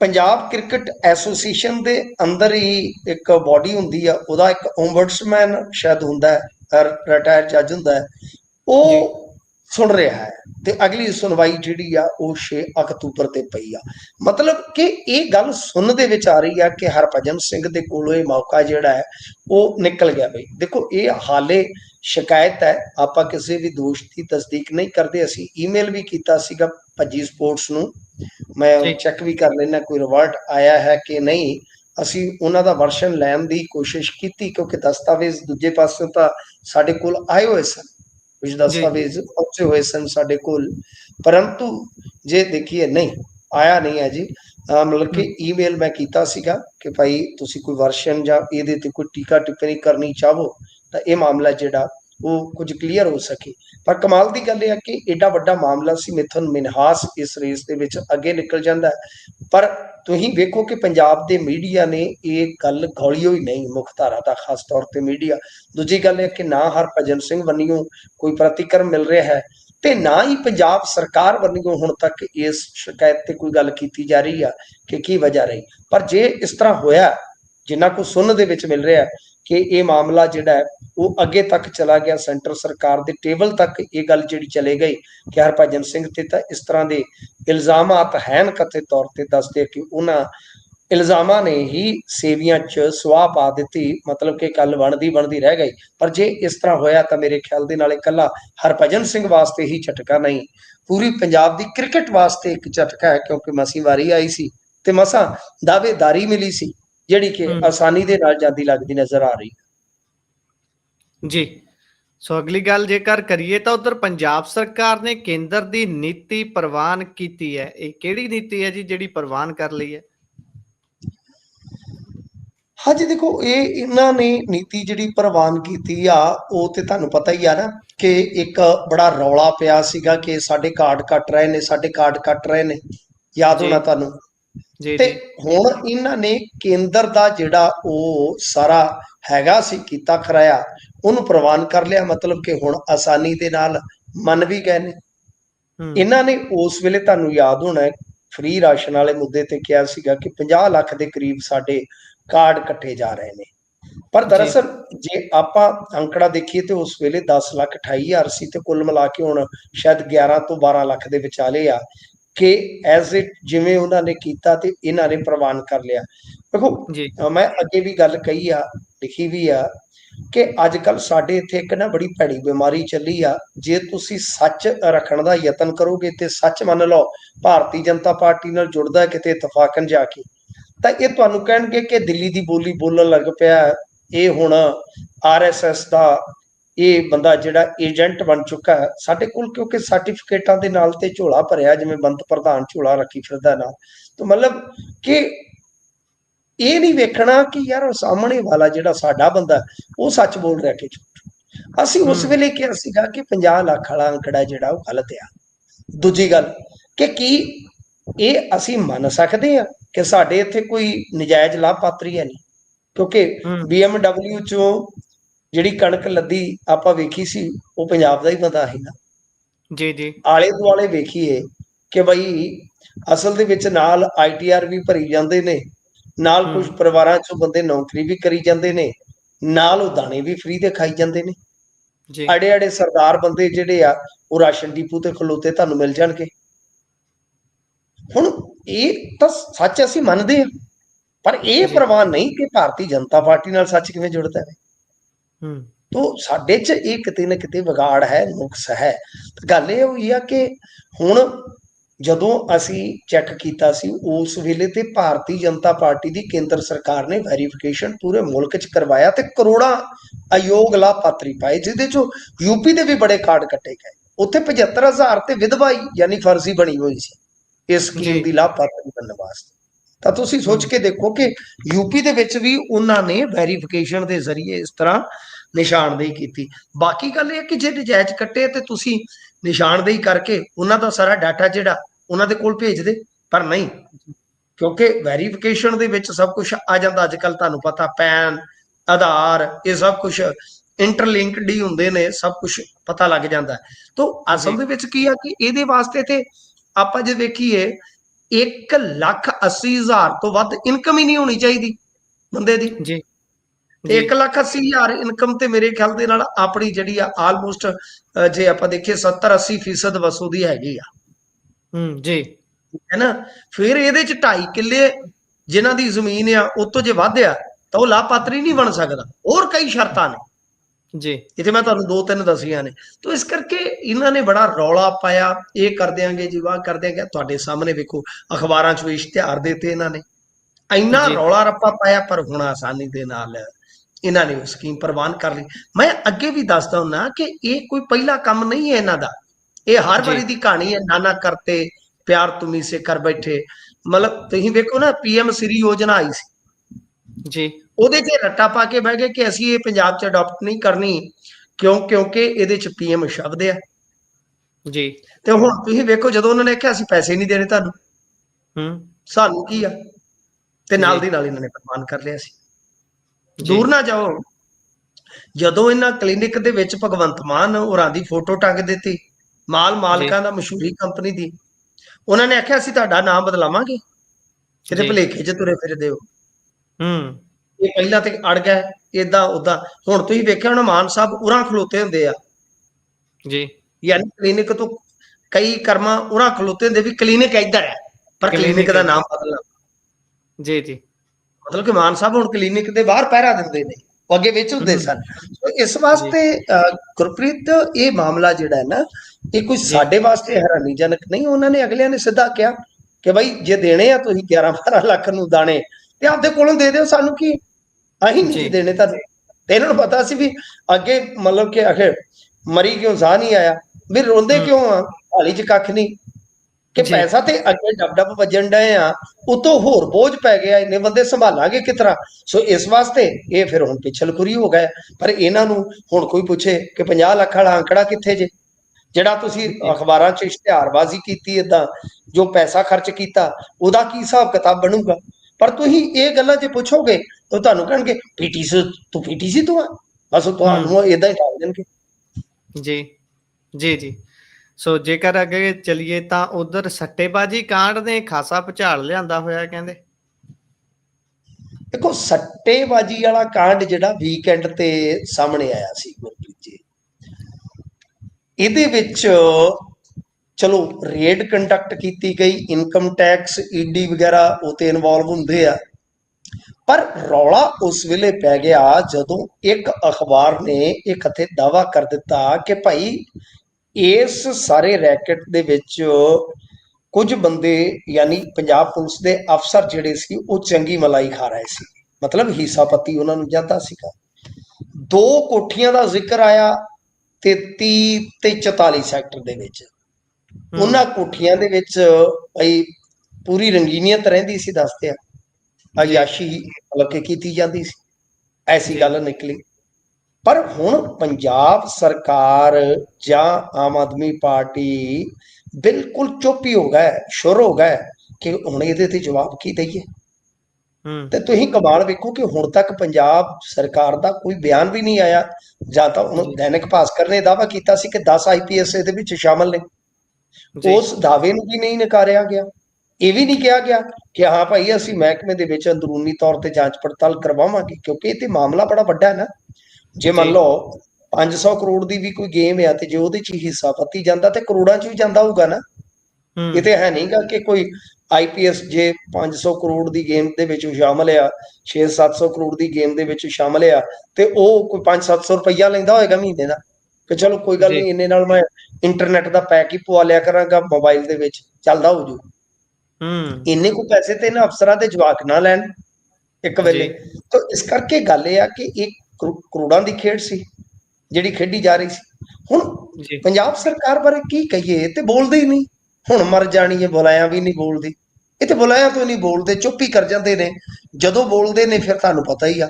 ਪੰਜਾਬ ਕ੍ਰਿਕਟ ਐਸੋਸੀਏਸ਼ਨ ਦੇ ਅੰਦਰ ਹੀ ਇੱਕ ਬਾਡੀ ਹੁੰਦੀ ਆ ਉਹਦਾ ਇੱਕ ਓਮਬਡਸਮੈਨ ਸ਼ਾਇਦ ਹੁੰਦਾ ਹੈ ਰਿਟਾਇਰ ਜੱਜ ਹੁੰਦਾ ਹੈ ਉਹ ਸੁਣ ਰਿਹਾ ਹੈ ਤੇ ਅਗਲੀ ਸੁਣਵਾਈ ਜਿਹੜੀ ਆ ਉਹ 6 ਅਕਤੂਬਰ ਤੇ ਪਈ ਆ। ਮਤਲਬ ਕਿ ਇਹ ਗੱਲ ਸੁਣਨ ਦੇ ਵਿੱਚ ਆ ਰਹੀ ਆ ਕਿ ਹਰਭਜਨ ਸਿੰਘ ਦੇ ਕੋਲੋਂ ਇਹ ਮੌਕਾ ਜਿਹੜਾ ਹੈ ਉਹ ਨਿਕਲ ਗਿਆ ਬਈ। ਦੇਖੋ ਇਹ ਹਾਲੇ ਸ਼ਿਕਾਇਤ ਹੈ ਆਪਾਂ ਕਿਸੇ ਵੀ ਦੋਸ਼ ਦੀ ਤਸਦੀਕ ਨਹੀਂ ਕਰਦੇ। ਅਸੀਂ ਈਮੇਲ ਵੀ ਕੀਤਾ ਸੀਗਾ ਭੱਜੀ ਸਪੋਰਟਸ ਨੂੰ। ਮੈਂ। ਚੈੱਕ ਵੀ ਕਰ ਲੈਣਾ ਕੋਈ ਰਿਵਰਟ ਆਇਆ ਹੈ ਕਿ ਨਹੀਂ। ਅਸੀਂ ਉਹਨਾਂ ਦਾ ਵਰਸ਼ਨ ਲੈਣ ਦੀ ਕੋਸ਼ਿਸ਼ ਕੀਤੀ ਕਿਉਂਕਿ ਦਸਤਾਵੇਜ਼ ਦੂਜੇ ਪਾਸੇ ਤਾਂ ਸਾਡੇ ਕੋਲ ਆਏ ਹੋਏ ਸਨ। ਕੁਝ ਦਸਤਾਵੇਜ਼ ਪਹੁੰਚੇ ਹੋਏ ਸਨ ਸਾਡੇ ਕੋਲ। ਪਰੰਤੂ ਜੇ ਦੇਖੀਏ ਨਹੀਂ ਆਇਆ ਨਹੀਂ ਹੈ ਜੀ। ਮਤਲਬ ਕਿ ਈਮੇਲ ਮੈਂ ਕੀਤਾ ਸੀਗਾ ਕਿ ਭਾਈ ਤੁਸੀਂ ਕੋਈ ਵਰਸ਼ਨ ਜਾਂ ਇਹਦੇ ਤੇ ਕੋਈ ਟੀਕਾ ਟਿੱਪਣੀ ਕਰਨੀ ਚਾਹੋ ਤਾਂ ਇਹ ਮਾਮਲਾ ਜਿਹੜਾ ਉਹ ਕੁਝ ਕਲੀਅਰ ਹੋ ਸਕੇ। ਪਰ ਕਮਾਲ ਦੀ ਗੱਲ ਇਹ ਹੈ ਕਿ ਏਡਾ ਵੱਡਾ ਮਾਮਲਾ ਸੀ ਮਿਥੁਨ ਮਿਨਹਾਸ ਇਸ ਰੇਸ ਦੇ ਵਿੱਚ ਅੱਗੇ ਨਿਕਲ ਜਾਂਦਾ ਹੈ। ਪਰ ਤੁਸੀਂ ਵੇਖੋ ਕਿ ਪੰਜਾਬ ਦੇ ਮੀਡੀਆ ਨੇ ਇਹ ਗੱਲ ਗੌਲੀਓ ਹੀ ਨਹੀਂ, ਮੁੱਖ ਧਾਰਾ ਦਾ, ਖਾਸ ਤੌਰ ਤੇ ਮੀਡੀਆ। ਦੂਜੀ ਗੱਲ ਇਹ ਕਿ ਨਾ ਹਰਭਜਨ ਸਿੰਘ ਵੱਲੋਂ ਕੋਈ ਪ੍ਰਤੀਕਰਮ ਮਿਲ ਰਿਹਾ ਹੈ ਤੇ ਨਾ ਹੀ ਪੰਜਾਬ ਸਰਕਾਰ ਵੱਲੋਂ ਹੁਣ ਤੱਕ ਇਸ ਸ਼ਿਕਾਇਤ ਤੇ ਕੋਈ ਗੱਲ ਕੀਤੀ ਜਾ ਰਹੀ ਆ ਕਿ ਕੀ ਵਜ੍ਹਾ ਰਹੀ। ਪਰ ਜੇ ਇਸ ਤਰ੍ਹਾਂ ਹੋਇਆ, ਜਿੰਨਾ ਕੁ ਸੁਣਨ ਦੇ ਵਿੱਚ ਮਿਲ ਰਿਹਾ ਕਿ ਇਹ ਮਾਮਲਾ ਜਿਹੜਾ ਹੈ, ਉਹ ਅੱਗੇ ਤੱਕ ਚਲਾ ਗਿਆ ਸੈਂਟਰ ਸਰਕਾਰ ਦੇ ਟੇਬਲ ਤੱਕ ਇਹ ਗੱਲ ਜਿਹੜੀ ਚਲੇ ਗਈ। ਕਿ ਹਰਭਜਨ ਸਿੰਘ ਤੇ ਤਾਂ ਇਸ ਤਰ੍ਹਾਂ ਦੇ ਇਲਜ਼ਾਮਾਤ ਹਨ ਕਥੇ ਤੌਰ ਤੇ ਦੱਸਦੇ ਕਿ ਉਹਨਾਂ ਇਲਜ਼ਾਮਾਂ ਨੇ ਹੀ ਸੇਵੀਆਂ 'ਚ ਸਵਾਹ ਪਾ ਦਿੱਤੀ, ਮਤਲਬ ਕਿ ਕੱਲ ਬਣਦੀ ਬਣਦੀ ਰਹਿ ਗਈ। ਪਰ ਜੇ ਇਸ ਤਰ੍ਹਾਂ ਹੋਇਆ ਤਾਂ ਮੇਰੇ ਖਿਆਲ ਦੇ ਨਾਲ ਇਕੱਲਾ ਹਰਭਜਨ ਸਿੰਘ ਵਾਸਤੇ ਹੀ ਝਟਕਾ ਨਹੀਂ, ਪੂਰੀ ਪੰਜਾਬ ਦੀ ਕ੍ਰਿਕਟ ਵਾਸਤੇ ਇੱਕ ਝਟਕਾ ਹੈ, ਕਿਉਂਕਿ ਮਸੀ ਵਾਰੀ ਆਈ ਸੀ ਤੇ ਮਸਾਂ ਦਾਅਵੇਦਾਰੀ ਮਿਲੀ ਸੀ। ਜਿਹੜੀ ਕਿ। ਆਸਾਨੀ ਦੇ ਨਾਲ ਜਾਂਦੀ ਲੱਗਦੀ ਨਜ਼ਰ ਆ ਰਹੀ ਜੀ। ਸੋ ਅਗਲੀ ਗੱਲ ਜੇਕਰ ਕਰੀਏ ਤਾਂ ਉਧਰ ਪੰਜਾਬ ਸਰਕਾਰ ਨੇ ਕੇਂਦਰ ਦੀ ਨੀਤੀ ਪ੍ਰਵਾਨ ਕੀਤੀ ਹੈ। ਇਹ ਕਿਹੜੀ ਨੀਤੀ ਹੈ ਜੀ ਜਿਹੜੀ ਪ੍ਰਵਾਨ ਕਰ ਲਈ ਹੈ? ਹਾਂਜੀ ਦੇਖੋ ਇਹ ਇਹਨਾਂ ਨੇ ਨੀਤੀ ਜਿਹੜੀ ਪ੍ਰਵਾਨ ਕੀਤੀ ਆ ਉਹ ਤੇ ਤੁਹਾਨੂੰ ਪਤਾ ਹੀ ਆ ਨਾ ਕਿ ਇੱਕ ਬੜਾ ਰੌਲਾ ਪਿਆ ਸੀਗਾ ਕਿ ਸਾਡੇ ਕਾਰਡ ਕੱਟ ਰਹੇ ਨੇ ਸਾਡੇ ਕਾਰਡ ਕੱਟ ਰਹੇ ਨੇ। ਯਾਦ। ਹੋਣਾ ਤੁਹਾਨੂੰ? ਤੇ ਹੁਣ ਇਹਨਾਂ ਨੇ ਕੇਂਦਰ ਦਾ ਜਿਹੜਾ ਉਹ ਸਾਰਾ ਹੈਗਾ ਸੀ ਕੀਤਾ ਕਰਾਇਆ ਉਹਨੂੰ ਪ੍ਰਵਾਨ ਕਰ ਲਿਆ ਮਤਲਬ ਕਿ ਹੁਣ ਆਸਾਨੀ ਦੇ ਨਾਲ ਮੰਨ ਵੀ ਗਏ ਨੇ। ਇਹਨਾਂ ਨੇ ਉਸ ਵੇਲੇ ਤੁਹਾਨੂੰ ਯਾਦ ਹੋਣਾ ਫ੍ਰੀ ਰਾਸ਼ਨ ਵਾਲੇ ਮੁੱਦੇ ਤੇ ਕਿਹਾ ਸੀਗਾ ਕਿ 50 ਲੱਖ ਦੇ ਕਰੀਬ ਸਾਡੇ ਕਾਰਡ ਕੱਟੇ ਜਾ ਰਹੇ ਨੇ। ਪਰ। ਦਰਅਸਲ ਜੇ ਆਪਾਂ ਅੰਕੜਾ ਦੇਖੀਏ ਤੇ ਉਸ ਵੇਲੇ 10 ਲੱਖ 28 ਹਜ਼ਾਰ ਸੀ ਤੇ ਕੁੱਲ ਮਿਲਾ ਕੇ ਹੁਣ ਸ਼ਾਇਦ 11 ਤੋਂ 12 ਲੱਖ ਦੇ ਵਿਚਾਲੇ ਆ। ਕਿ ਐਜ਼ ਇਟ ਜਿਵੇਂ ਉਹਨਾਂ ਨੇ ਕੀਤਾ ਤੇ ਇਹਨਾਂ ਨੇ ਪ੍ਰਵਾਨ ਕਰ ਲਿਆ। ਦੇਖੋ ਮੈਂ ਅੱਗੇ ਵੀ ਗੱਲ ਕਹੀ ਆ ਲਿਖੀ ਵੀ ਆ ਕਿ ਅੱਜ ਕੱਲ ਸਾਡੇ ਇੱਥੇ ਇੱਕ ਨਾ ਬੜੀ ਭੈੜੀ ਬਿਮਾਰੀ ਚੱਲੀ ਆ। ਜੇ ਤੁਸੀਂ ਸੱਚ ਰੱਖਣ ਦਾ ਯਤਨ ਕਰੋਗੇ ਤੇ ਸੱਚ ਮੰਨ ਲਓ ਭਾਰਤੀ ਜਨਤਾ ਪਾਰਟੀ ਨਾਲ ਜੁੜਦਾ ਕਿਤੇ ਇਤਫਾਕਨ ਜਾ ਕੇ ਤਾਂ ਇਹ ਤੁਹਾਨੂੰ ਕਹਿਣਗੇ ਕਿ ਦਿੱਲੀ ਦੀ ਬੋਲੀ ਬੋਲਣ ਲੱਗ ਪਿਆ। ਇਹ ਹੁਣ ਆਰਐਸਐਸ ਦਾ ਇਹ ਬੰਦਾ ਜਿਹੜਾ ਏਜੰਟ ਬਣ ਚੁੱਕਾ ਹੈ ਸਾਡੇ ਕੋਲ ਕਿਉਂਕਿ ਸਰਟੀਫਿਕੇਟਾਂ ਦੇ ਨਾਲ ਤੇ ਝੋਲਾ ਭਰਿਆ ਜਿਵੇਂ ਬੰਤ ਪ੍ਰਧਾਨ ਝੋਲਾ ਰੱਖੀ ਫਿਰਦਾ ਨਾਲ ਤਾਂ ਮਤਲਬ ਕਿ ਇਹ ਨਹੀਂ ਵੇਖਣਾ ਕਿ ਯਾਰ ਉਹ ਸਾਹਮਣੇ ਵਾਲਾ ਜਿਹੜਾ ਸਾਡਾ ਬੰਦਾ ਉਹ ਸੱਚ ਬੋਲ ਰਿਹਾ ਕਿ ਝੂਠ। ਅਸੀਂ ਉਸ। ਵੇਲੇ ਕਿਹਾ ਸੀਗਾ ਕਿ 50 ਲੱਖ ਵਾਲਾ ਅੰਕੜਾ ਜਿਹੜਾ ਉਹ ਗਲਤ ਆ। ਦੂਜੀ ਗੱਲ ਕਿ ਕੀ ਇਹ ਅਸੀਂ ਮੰਨ ਸਕਦੇ ਹਾਂ ਕਿ ਸਾਡੇ ਇੱਥੇ ਕੋਈ ਨਜਾਇਜ਼ ਲਾਭਪਾਤਰੀ ਹੈ ਨਹੀਂ ਕਿਉਂਕਿ BMW ਚੋਂ ਜਿਹੜੀ ਕਣਕ ਲੱਦੀ ਆਪਾਂ ਵੇਖੀ ਸੀ ਉਹ ਪੰਜਾਬ ਦਾ ਹੀ ਬੰਦਾ ਸੀ ਨਾ। ਜੀ ਜੀ। ਆਲੇ ਦੁਆਲੇ ਵੇਖੀਏ ਕਿ ਬਈ ਅਸਲ ਦੇ ਵਿੱਚ ਨਾਲ ਆਈਟੀਆਰ ਵੀ ਭਰੀ ਜਾਂਦੇ ਨੇ ਨਾਲ। ਕੁਝ ਪਰਿਵਾਰਾਂ ਚੋਂ ਬੰਦੇ ਨੌਕਰੀ ਵੀ ਕਰੀ ਜਾਂਦੇ ਨੇ ਨਾਲ ਉਹ ਦਾਣੇ ਵੀ ਫ੍ਰੀ ਦੇ ਖਾਈ ਜਾਂਦੇ ਨੇ। ਜੀ। ਅੜੇ ਅੜੇ ਸਰਦਾਰ ਬੰਦੇ ਜਿਹੜੇ ਆ ਉਹ ਰਾਸ਼ਨ ਡਿਪੂ ਤੇ ਖਲੋਤੇ ਤੁਹਾਨੂੰ ਮਿਲ ਜਾਣਗੇ। ਹੁਣ ਇਹ ਤਾਂ ਸੱਚ ਅਸੀਂ ਮੰਨਦੇ ਹਾਂ ਪਰ ਇਹ। ਪ੍ਰਵਾਨ ਨਹੀਂ ਕਿ ਭਾਰਤੀ ਜਨਤਾ ਪਾਰਟੀ ਨਾਲ ਸੱਚ ਕਿਵੇਂ ਜੁੜਦਾ ਹੈ। ਤੋ ਸਾਡੇ 'ਚ ਇਹ ਕਿਤੇ ਨਾ ਕਿਤੇ ਵਿਗਾੜ ਹੈ ਨੁਕਸ ਹੈ। ਗੱਲ ਇਹ ਹੋਈ ਆ ਕਿ ਹੁਣ ਜਦੋਂ ਅਸੀਂ ਚੈੱਕ ਕੀਤਾ ਸੀ ਉਸ ਵੇਲੇ ਤੇ ਭਾਰਤੀ ਜਨਤਾ ਪਾਰਟੀ ਦੀ ਕੇਂਦਰ ਸਰਕਾਰ ਨੇ ਵੈਰੀਫਿਕੇਸ਼ਨ ਪੂਰੇ ਮੁਲਕ 'ਚ ਕਰਵਾਇਆ ਤੇ ਕਰੋੜਾਂ ਅਯੋਗ ਲਾਭਪਾਤਰੀ ਪਾਏ ਜਿਹਦੇ 'ਚੋਂ ਯੂਪੀ ਦੇ ਵੀ ਬੜੇ ਕਾਰਡ ਕੱਟੇ ਗਏ। ਉੱਥੇ 75000 ਤੇ ਵਿਧਵਾ ਹੀ ਯਾਨੀ ਫਰਜ਼ੀ ਬਣੀ ਹੋਈ ਸੀ ਇਸ। ਸਕੀਮ ਦੀ ਲਾਭਪਾਤਰੀ ਬਣਨ ਵਾਸਤੇ। ਤਾਂ ਤੁਸੀਂ ਸੋਚ ਕੇ ਦੇਖੋ ਕਿ ਯੂਪੀ ਦੇ ਵਿੱਚ ਵੀ ਉਹਨਾਂ ਨੇ ਵੈਰੀਫਿਕੇਸ਼ਨ ਦੇ ਜ਼ਰੀਏ ਇਸ ਤਰ੍ਹਾਂ ਨਿਸ਼ਾਨਦੇਹੀ ਕੀਤੀ ਬਾਕੀ ਗੱਲ ਇਹ ਕਿ ਜੇ ਨਜਾਇਜ਼ ਕੱਟੇ ਤੇ ਤੁਸੀਂ ਨਿਸ਼ਾਨਦੇਹੀ ਕਰਕੇ ਉਹਨਾਂ ਦਾ ਸਾਰਾ ਡਾਟਾ ਜਿਹੜਾ ਉਹਨਾਂ ਦੇ ਕੋਲ ਭੇਜ ਦੇ ਪਰ ਨਹੀਂ ਕਿਉਂਕਿ ਵੈਰੀਫਿਕੇਸ਼ਨ ਦੇ ਵਿੱਚ ਸਭ ਕੁਝ ਆ ਜਾਂਦਾ ਅੱਜ ਕੱਲ ਤੁਹਾਨੂੰ ਪਤਾ ਪੈਨ ਆਧਾਰ ਇਹ ਸਭ ਕੁਝ ਇੰਟਰਲਿੰਕਡ ਹੀ ਹੁੰਦੇ ਨੇ ਸਭ ਕੁਝ ਪਤਾ ਲੱਗ ਜਾਂਦਾ। ਤੋ ਅਸਲ। ਦੇ ਵਿੱਚ ਕੀ ਆ ਕਿ ਇਹਦੇ ਵਾਸਤੇ ਤੇ ਆਪਾਂ ਜੇ ਵੇਖੀਏ 1 ਲੱਖ 80 ਹਜ਼ਾਰ ਤੋਂ ਵੱਧ ਇਨਕਮ ਹੀ ਨਹੀਂ ਹੋਣੀ ਚਾਹੀਦੀ ਬੰਦੇ ਦੀ। ਜੀ। ਤੇ ਜੀ। 1 ਲੱਖ 80 ਹਜ਼ਾਰ ਇਨਕਮ ਤੇ ਮੇਰੇ ਖਿਆਲ ਦੇ ਨਾਲ ਆਪਣੀ ਜਿਹੜੀ ਆ ਆਲਮੋਸਟ ਜੇ ਆਪਾਂ ਦੇਖੀਏ 70 80% ਵਸੂ ਦੀ ਹੈਗੀ ਆ। ਹੂੰ ਜੀ। ਹੈ ਨਾ? ਫਿਰ ਇਹਦੇ ਚ 2.5 ਕਿੱਲੇ ਜਿਨ੍ਹਾਂ ਦੀ ਜ਼ਮੀਨ ਆ ਉਹ ਤੋਂ ਜੇ ਵੱਧ ਆ ਤਾਂ ਉਹ ਲਾਭਪਾਤਰੀ ਨਹੀਂ ਬਣ ਸਕਦਾ। ਹੋਰ ਕਈ ਸ਼ਰਤਾਂ ਨੇ। ਜੀ। ਜਿੱਥੇ ਮੈਂ ਤੁਹਾਨੂੰ ਦੋ ਤਿੰਨ ਦਸੀਆਂ ਨੇ। ਤਾਂ ਇਸ ਕਰਕੇ ਇਹਨਾਂ ਨੇ ਬੜਾ ਰੌਲਾ ਪਾਇਆ। ਇਹ ਕਰ ਦਿਆਂਗੇ ਜੀ ਵਾਹ ਕਰ ਦਿਆਂਗੇ ਤੁਹਾਡੇ ਸਾਹਮਣੇ ਵੇਖੋ ਅਖਬਾਰਾਂ 'ਚ ਵੀ ਇਸ਼ਤਿਹਾਰ ਦਿੱਤੇ ਇਹਨਾਂ ਨੇ। ਇੰਨਾ। ਰੌਲਾ ਰੱਪਾ ਪਾਇਆ ਪਰ ਹੁਣ ਆਸਾਨੀ ਦੇ ਨਾਲ ਇਹਨਾਂ ਨੇ ਉਹ ਸਕੀਮ ਪ੍ਰਵਾਨ ਕਰ ਲਈ। ਮੈਂ ਅੱਗੇ ਵੀ ਦੱਸਦਾ ਹੁੰਨਾ ਕਿ ਇਹ ਕੋਈ ਪਹਿਲਾ ਕੰਮ ਨਹੀਂ ਹੈ ਇਹਨਾਂ ਦਾ। ਇਹ ਹਰ। ਵਾਰੀ ਦੀ ਕਹਾਣੀ ਹੈ ਨਾਨਾ ਕਰਤੇ ਪਿਆਰ ਤੁਮੀ ਸੇ ਕਰ ਬੈਠੇ। ਮਤਲਬ ਤੁਸੀਂ ਵੇਖੋ ਨਾ ਪੀਐਮ ਸ੍ਰੀ ਯੋਜਨਾ ਆਈ ਸੀ। ਜੀ। ਉਹਦੇ 'ਚ ਰੱਟਾ ਪਾ ਕੇ ਬਹਿ ਗਏ ਕਿ ਅਸੀਂ ਇਹ ਪੰਜਾਬ 'ਚ ਅਡਾਪਟ ਨਹੀਂ ਕਰਨੀ। ਕਿਉਂ? ਕਿਉਂਕਿ ਇਹਦੇ 'ਚ ਪੀਐਮ ਸ਼ਬਦ ਆ। ਜੀ। ਤੇ ਹੁਣ ਤੁਸੀਂ ਵੇਖੋ ਜਦੋਂ ਉਹਨਾਂ ਨੇ ਕਿਹਾ ਅਸੀਂ ਪੈਸੇ ਨਹੀਂ ਦੇਣੇ ਤੁਹਾਨੂੰ। ਹੂੰ। ਸਾਨੂੰ ਕੀ ਆ? ਤੇ ਨਾਲ। ਦੀ ਨਾਲ ਇਹਨਾਂ ਨੇ ਪ੍ਰਮਾਨ ਕਰ ਲਿਆ ਸੀ। ਦੂਰ ਨਾ ਜਾਓ। ਜਦੋਂ ਇਹਨਾਂ ਕਲੀਨਿਕ ਦੇ ਵਿੱਚ ਭਗਵੰਤ ਮਾਨ ਹੋਰਾਂ ਦੀ ਫੋਟੋ ਟੰਗ ਦਿੱਤੀ ਮਾਲ ਮਾਲਕਾਂ ਦਾ ਮਸ਼ਹੂਰੀ ਕੰਪਨੀ ਦੀ ਉਹਨਾਂ ਨੇ ਆਖਿਆ ਅਸੀਂ ਤੁਹਾਡਾ ਨਾਮ ਬਦਲਾਵਾਂਗੇ। ਕਿਤੇ। ਭਲੇਖੇ 'ਚ ਤੁਰੇ ਫਿਰਦੇ ਹੋ। ਹੂੰ। ਇਹ ਪਹਿਲਾਂ ਤੇ ਅੜ ਗਿਆ ਇਦਾਂ ਉਦਾਂ ਹੁਣ ਤੁਸੀਂ ਵੇਖਿਆ ਹੋਣਾ ਮਾਨ ਸਾਹਿਬ ਉਰਾਂ ਖਲੋਤੇ ਹੁੰਦੇ ਆ। ਜੀ। ਯਾਨੀ ਕਲੀਨਿਕ ਤੋਂ ਕਈ ਕਰਮਾਂ ਉਰਾਂ ਖਲੋਤੇ ਹੁੰਦੇ ਵੀ ਕਲੀਨਿਕ ਇੱਧਰ ਹੈ ਪਰ ਕਲੀਨਿਕ ਦਾ। ਨਾਮ ਬਦਲਣਾ। ਜੀ ਜੀ। ਮਤਲਬ ਕਿ ਮਾਨ ਸਾਹਿਬ ਹੁਣ ਕਲੀਨਿਕ ਦੇ ਬਾਹਰ ਪਹਿਰਾ ਦਿੰਦੇ ਨੇ ਉਹ ਅੱਗੇ ਵਿੱਚ ਹੁੰਦੇ। ਸਨ। ਇਸ ਵਾਸਤੇ ਗੁਰਪ੍ਰੀਤ ਇਹ ਮਾਮਲਾ ਜਿਹੜਾ ਹੈ ਨਾ ਇਹ ਕੋਈ ਸਾਡੇ ਵਾਸਤੇ ਹੈਰਾਨੀਜਨਕ ਨਹੀਂ ਉਹਨਾਂ ਨੇ ਅਗਲਿਆਂ ਨੇ ਸਿੱਧਾ ਕਿਹਾ ਕਿ ਭਾਈ ਜੇ ਦੇਣੇ ਆ ਤੁਸੀਂ 11 12 ਲੱਖ ਨੂੰ ਦਾਣੇ ਤੇ ਆਪਦੇ ਕੋਲੋਂ ਦੇ ਦਿਓ ਸਾਨੂੰ ਕੀ? ਅਸੀਂ। ਨਹੀਂ ਦੇਣੇ ਤੁਹਾਨੂੰ ਤੇ ਇਹਨਾਂ ਨੂੰ ਪਤਾ ਸੀ ਵੀ ਅੱਗੇ ਮਤਲਬ ਕਿ ਆਖਿਰ ਮਰੀ ਕਿਉਂ ਸਾਹ ਨਹੀਂ ਆਇਆ? ਵੀ ਰੋਂਦੇ। ਕਿਉਂ ਆ? ਹਾਲੀ ਚ ਕੱਖ ਨਹੀਂ। ਕਿ। ਪੈਸਾ ਤੇ ਅੱਗੇ ਡੱਬ ਡੱਬ ਵੱਜਣ ਡਏ ਆ ਉਤੋਂ ਹੋਰ ਬੋਝ ਪੈ ਗਿਆ ਇੰਨੇ ਬੰਦੇ ਸੰਭਾਲਾਂਗੇ ਕਿਸ ਤਰ੍ਹਾਂ? ਸੋ ਇਸ ਵਾਸਤੇ ਇਹ ਫਿਰ ਹੁਣ ਪਿਛਲਖੁਰੀ ਹੋ ਗਏ। ਪਰ ਇਹਨਾਂ ਨੂੰ ਹੁਣ ਕੋਈ ਪੁੱਛੇ ਕਿ 50 ਲੱਖ ਵਾਲਾ ਅੰਕੜਾ ਕਿੱਥੇ ਜੇ? ਜਿਹੜਾ ਤੁਸੀਂ ਅਖਬਾਰਾਂ 'ਚ ਇਸ਼ਤਿਹਾਰਬਾਜ਼ੀ ਕੀਤੀ ਇਦਾਂ ਜੋ ਪੈਸਾ ਖਰਚ ਕੀਤਾ ਉਹਦਾ ਕੀ ਹਿਸਾਬ ਕਿਤਾਬ ਬਣੂਗਾ? ਪਰ ਤੁਸੀਂ ਇਹ ਗੱਲਾਂ ਜੇ ਪੁੱਛੋਗੇ ਤਾਂ ਤੁਹਾਨੂੰ ਕਹਿਣਗੇ ਪੀਟੀਸੀ ਤੂੰ ਪੀਟੀਸੀ ਤੂੰ ਆ? ਬਸ ਤੁਹਾਨੂੰ ਇਦਾਂ ਹੀ ਠਾਲ ਦੇਣਗੇ। ਜੀ ਜੀ ਜੀ। ਸੋ ਜੇਕਰ ਅੱਗੇ ਚਲੀਏ ਤਾਂ ਉਧਰ ਸੱਟੇਬਾਜੀ ਕਾਂਡ ਨੇ ਖਾਸਾ ਭੁਚਾਲ ਲਿਆਂਦਾ ਹੋਇਆ ਕਹਿੰਦੇ। ਦੇਖੋ ਸੱਟੇਬਾਜੀ ਵਾਲਾ ਕਾਂਡ ਜਿਹੜਾ ਵੀਕਐਂਡ ਤੇ ਸਾਹਮਣੇ ਆਇਆ ਸੀ ਗੁਰਪ੍ਰੀਤ ਜੀ। ਇਹਦੇ ਵਿੱਚ ਚਲੋ ਰੇਡ ਕੰਡਕਟ ਕੀਤੀ ਗਈ ਇਨਕਮ ਟੈਕਸ ਈਡੀ ਵਗੈਰਾ ਉਹ ਤੇ ਇਨਵੋਲਵ ਹੁੰਦੇ ਆ। ਪਰ ਰੌਲਾ ਉਸ ਵੇਲੇ ਪੈ ਗਿਆ ਜਦੋਂ ਇੱਕ ਅਖਬਾਰ ਨੇ ਇੱਕ ਅਤੇ ਦਾਵਾ ਕਰ ਦਿੱਤਾ ਕਿ ਭਾਈ ਇਸ ਸਾਰੇ ਰੈਕਟ ਦੇ ਵਿੱਚ ਕੁਝ ਬੰਦੇ ਯਾਨੀ ਪੰਜਾਬ ਪੁਲਿਸ ਦੇ ਅਫਸਰ ਜਿਹੜੇ ਸੀ ਉਹ ਚੰਗੀ ਮਲਾਈ ਖਾ ਰਹੇ ਸੀ। ਮਤਲਬ ਹਿੱਸਾ ਪੱਤੀ ਉਹਨਾਂ ਨੂੰ ਜਾਂਦਾ ਸੀਗਾ। ਦੋ ਕੋਠੀਆਂ ਦਾ ਜ਼ਿਕਰ ਆਇਆ 33 ਤੇ 44 ਸੈਕਟਰ ਦੇ ਵਿੱਚ। ਉਹਨਾਂ ਕੋਠੀਆਂ ਦੇ ਵਿੱਚ ਭਈ ਪੂਰੀ ਰੰਗੀਨੀਅਤ ਰਹਿੰਦੀ ਸੀ ਦੱਸਦੇ ਆ ਅਯਾਸ਼ੀ ਮਤਲਬ ਕਿ ਕੀਤੀ ਜਾਂਦੀ ਸੀ। ਐਸੀ। ਗੱਲ ਨਿਕਲੀ। ਪਰ ਹੁਣ ਪੰਜਾਬ ਸਰਕਾਰ ਜਾਂ ਆਮ ਆਦਮੀ ਪਾਰਟੀ ਬਿਲਕੁਲ ਚੁੱਪ ਹੀ ਹੋ ਗਏ ਸ਼ੁਰ ਹੋ ਗਏ ਕਿ ਹੁਣ ਇਹਦੇ ਤੇ ਜਵਾਬ ਕੀ ਦਈਏ? ਹੂੰ। ਤੇ ਤੁਸੀਂ ਕਮਾਲ ਵੇਖੋ ਕਿ ਹੁਣ ਤੱਕ ਪੰਜਾਬ ਸਰਕਾਰ ਦਾ ਕੋਈ ਬਿਆਨ ਵੀ ਨਹੀਂ ਆਇਆ। ਜਾਂ ਤਾਂ। ਹੁਣ ਦੈਨਿਕ ਭਾਸਕਰ ਨੇ ਦਾਅਵਾ ਕੀਤਾ ਸੀ ਕਿ 10 ਆਈਪੀਐਸ ਇਹਦੇ ਵਿੱਚ ਸ਼ਾਮਲ ਨੇ। ਉਸ ਦਾਅਵੇ ਨੂੰ ਵੀ ਨਹੀਂ ਨਕਾਰਿਆ ਗਿਆ। ਇਹ ਵੀ ਨਹੀਂ ਕਿਹਾ ਗਿਆ ਕਿ ਹਾਂ ਭਾਈ ਅਸੀਂ ਮਹਿਕਮੇ ਦੇ ਵਿੱਚ ਅੰਦਰੂਨੀ ਤੌਰ ਤੇ ਜਾਂਚ ਪੜਤਾਲ ਕਰਵਾਵਾਂਗੇ ਕਿਉਂਕਿ ਇਹ ਤੇ ਮਾਮਲਾ ਬੜਾ ਵੱਡਾ ਹੈ ਨਾ। ਜੇ ਮੰਨ। ਲਓ 500 ਕਰੋੜ ਦੀ ਵੀ ਕੋਈ ਗੇਮ ਆ ਤੇ ਜੇ ਉਹਦੇ ਚ ਹੀ ਹਿੱਸਾ ਪੱਤੀ ਜਾਂਦਾ ਤੇ ਕਰੋੜਾਂ ਚ ਵੀ ਜਾਂਦਾ ਹੋਊਗਾ ਨਾ। ਇਹ ਤੇ ਹੈ ਨਹੀਂਗਾ ਕਿ ਕੋਈ ਆਈਪੀਐਸ ਜੇ 500 ਕਰੋੜ ਦੀ ਗੇਮ ਦੇ ਵਿੱਚ ਸ਼ਾਮਲ ਆ 6-700 ਕਰੋੜ ਦੀ ਗੇਮ ਦੇ ਵਿੱਚ ਸ਼ਾਮਲ ਆ ਤੇ ਉਹ ਕੋਈ 5-700 ਰੁਪਈਆ ਲੈਂਦਾ ਹੋਏਗਾ ਮਹੀਨੇ ਦਾ। ਕਿ ਚਲੋ ਕੋਈ ਗੱਲ। ਨਹੀਂ ਇੰਨੇ ਨਾਲ ਮੈਂ ਇੰਟਰਨੈਟ ਦਾ ਪੈਕ ਹੀ ਪਵਾ ਲਿਆ ਕਰਾਂਗਾ ਮੋਬਾਈਲ ਦੇ ਵਿੱਚ ਚੱਲਦਾ ਹੋ ਜੂ। ਹੂੰ। ਇੰਨੇ ਕੋ ਪੈਸੇ ਤੇ ਇਹਨਾਂ ਅਫਸਰਾਂ ਦੇ ਜਵਾਕ ਨਾ ਲੈਣ ਇੱਕ ਵੇਲੇ। ਤਾਂ ਇਸ ਕਰਕੇ ਗੱਲ ਇਹ ਆ ਕਿ ਇਹ ਕਰੋ- ਕਰੋੜਾਂ ਦੀ ਖੇਡ ਸੀ ਜਿਹੜੀ ਖੇਡੀ ਜਾ ਰਹੀ ਸੀ। ਹੁਣ ਪੰਜਾਬ ਸਰਕਾਰ ਬਾਰੇ ਕੀ ਕਹੀਏ ਤੇ ਬੋਲਦੇ ਹੀ ਨਹੀਂ। ਹੁਣ ਮਰ ਜਾਣੀ ਹੈ ਬੁਲਾਇਆ ਵੀ ਨਹੀਂ ਬੋਲਦੀ। ਇਹ ਤੇ ਬੁਲਾਇਆ ਤੋਂ ਨਹੀਂ ਬੋਲਦੇ ਚੁੱਪ ਹੀ ਕਰ ਜਾਂਦੇ ਨੇ। ਜਦੋਂ ਬੋਲਦੇ ਨੇ ਫਿਰ ਤੁਹਾਨੂੰ ਪਤਾ ਹੀ ਆ।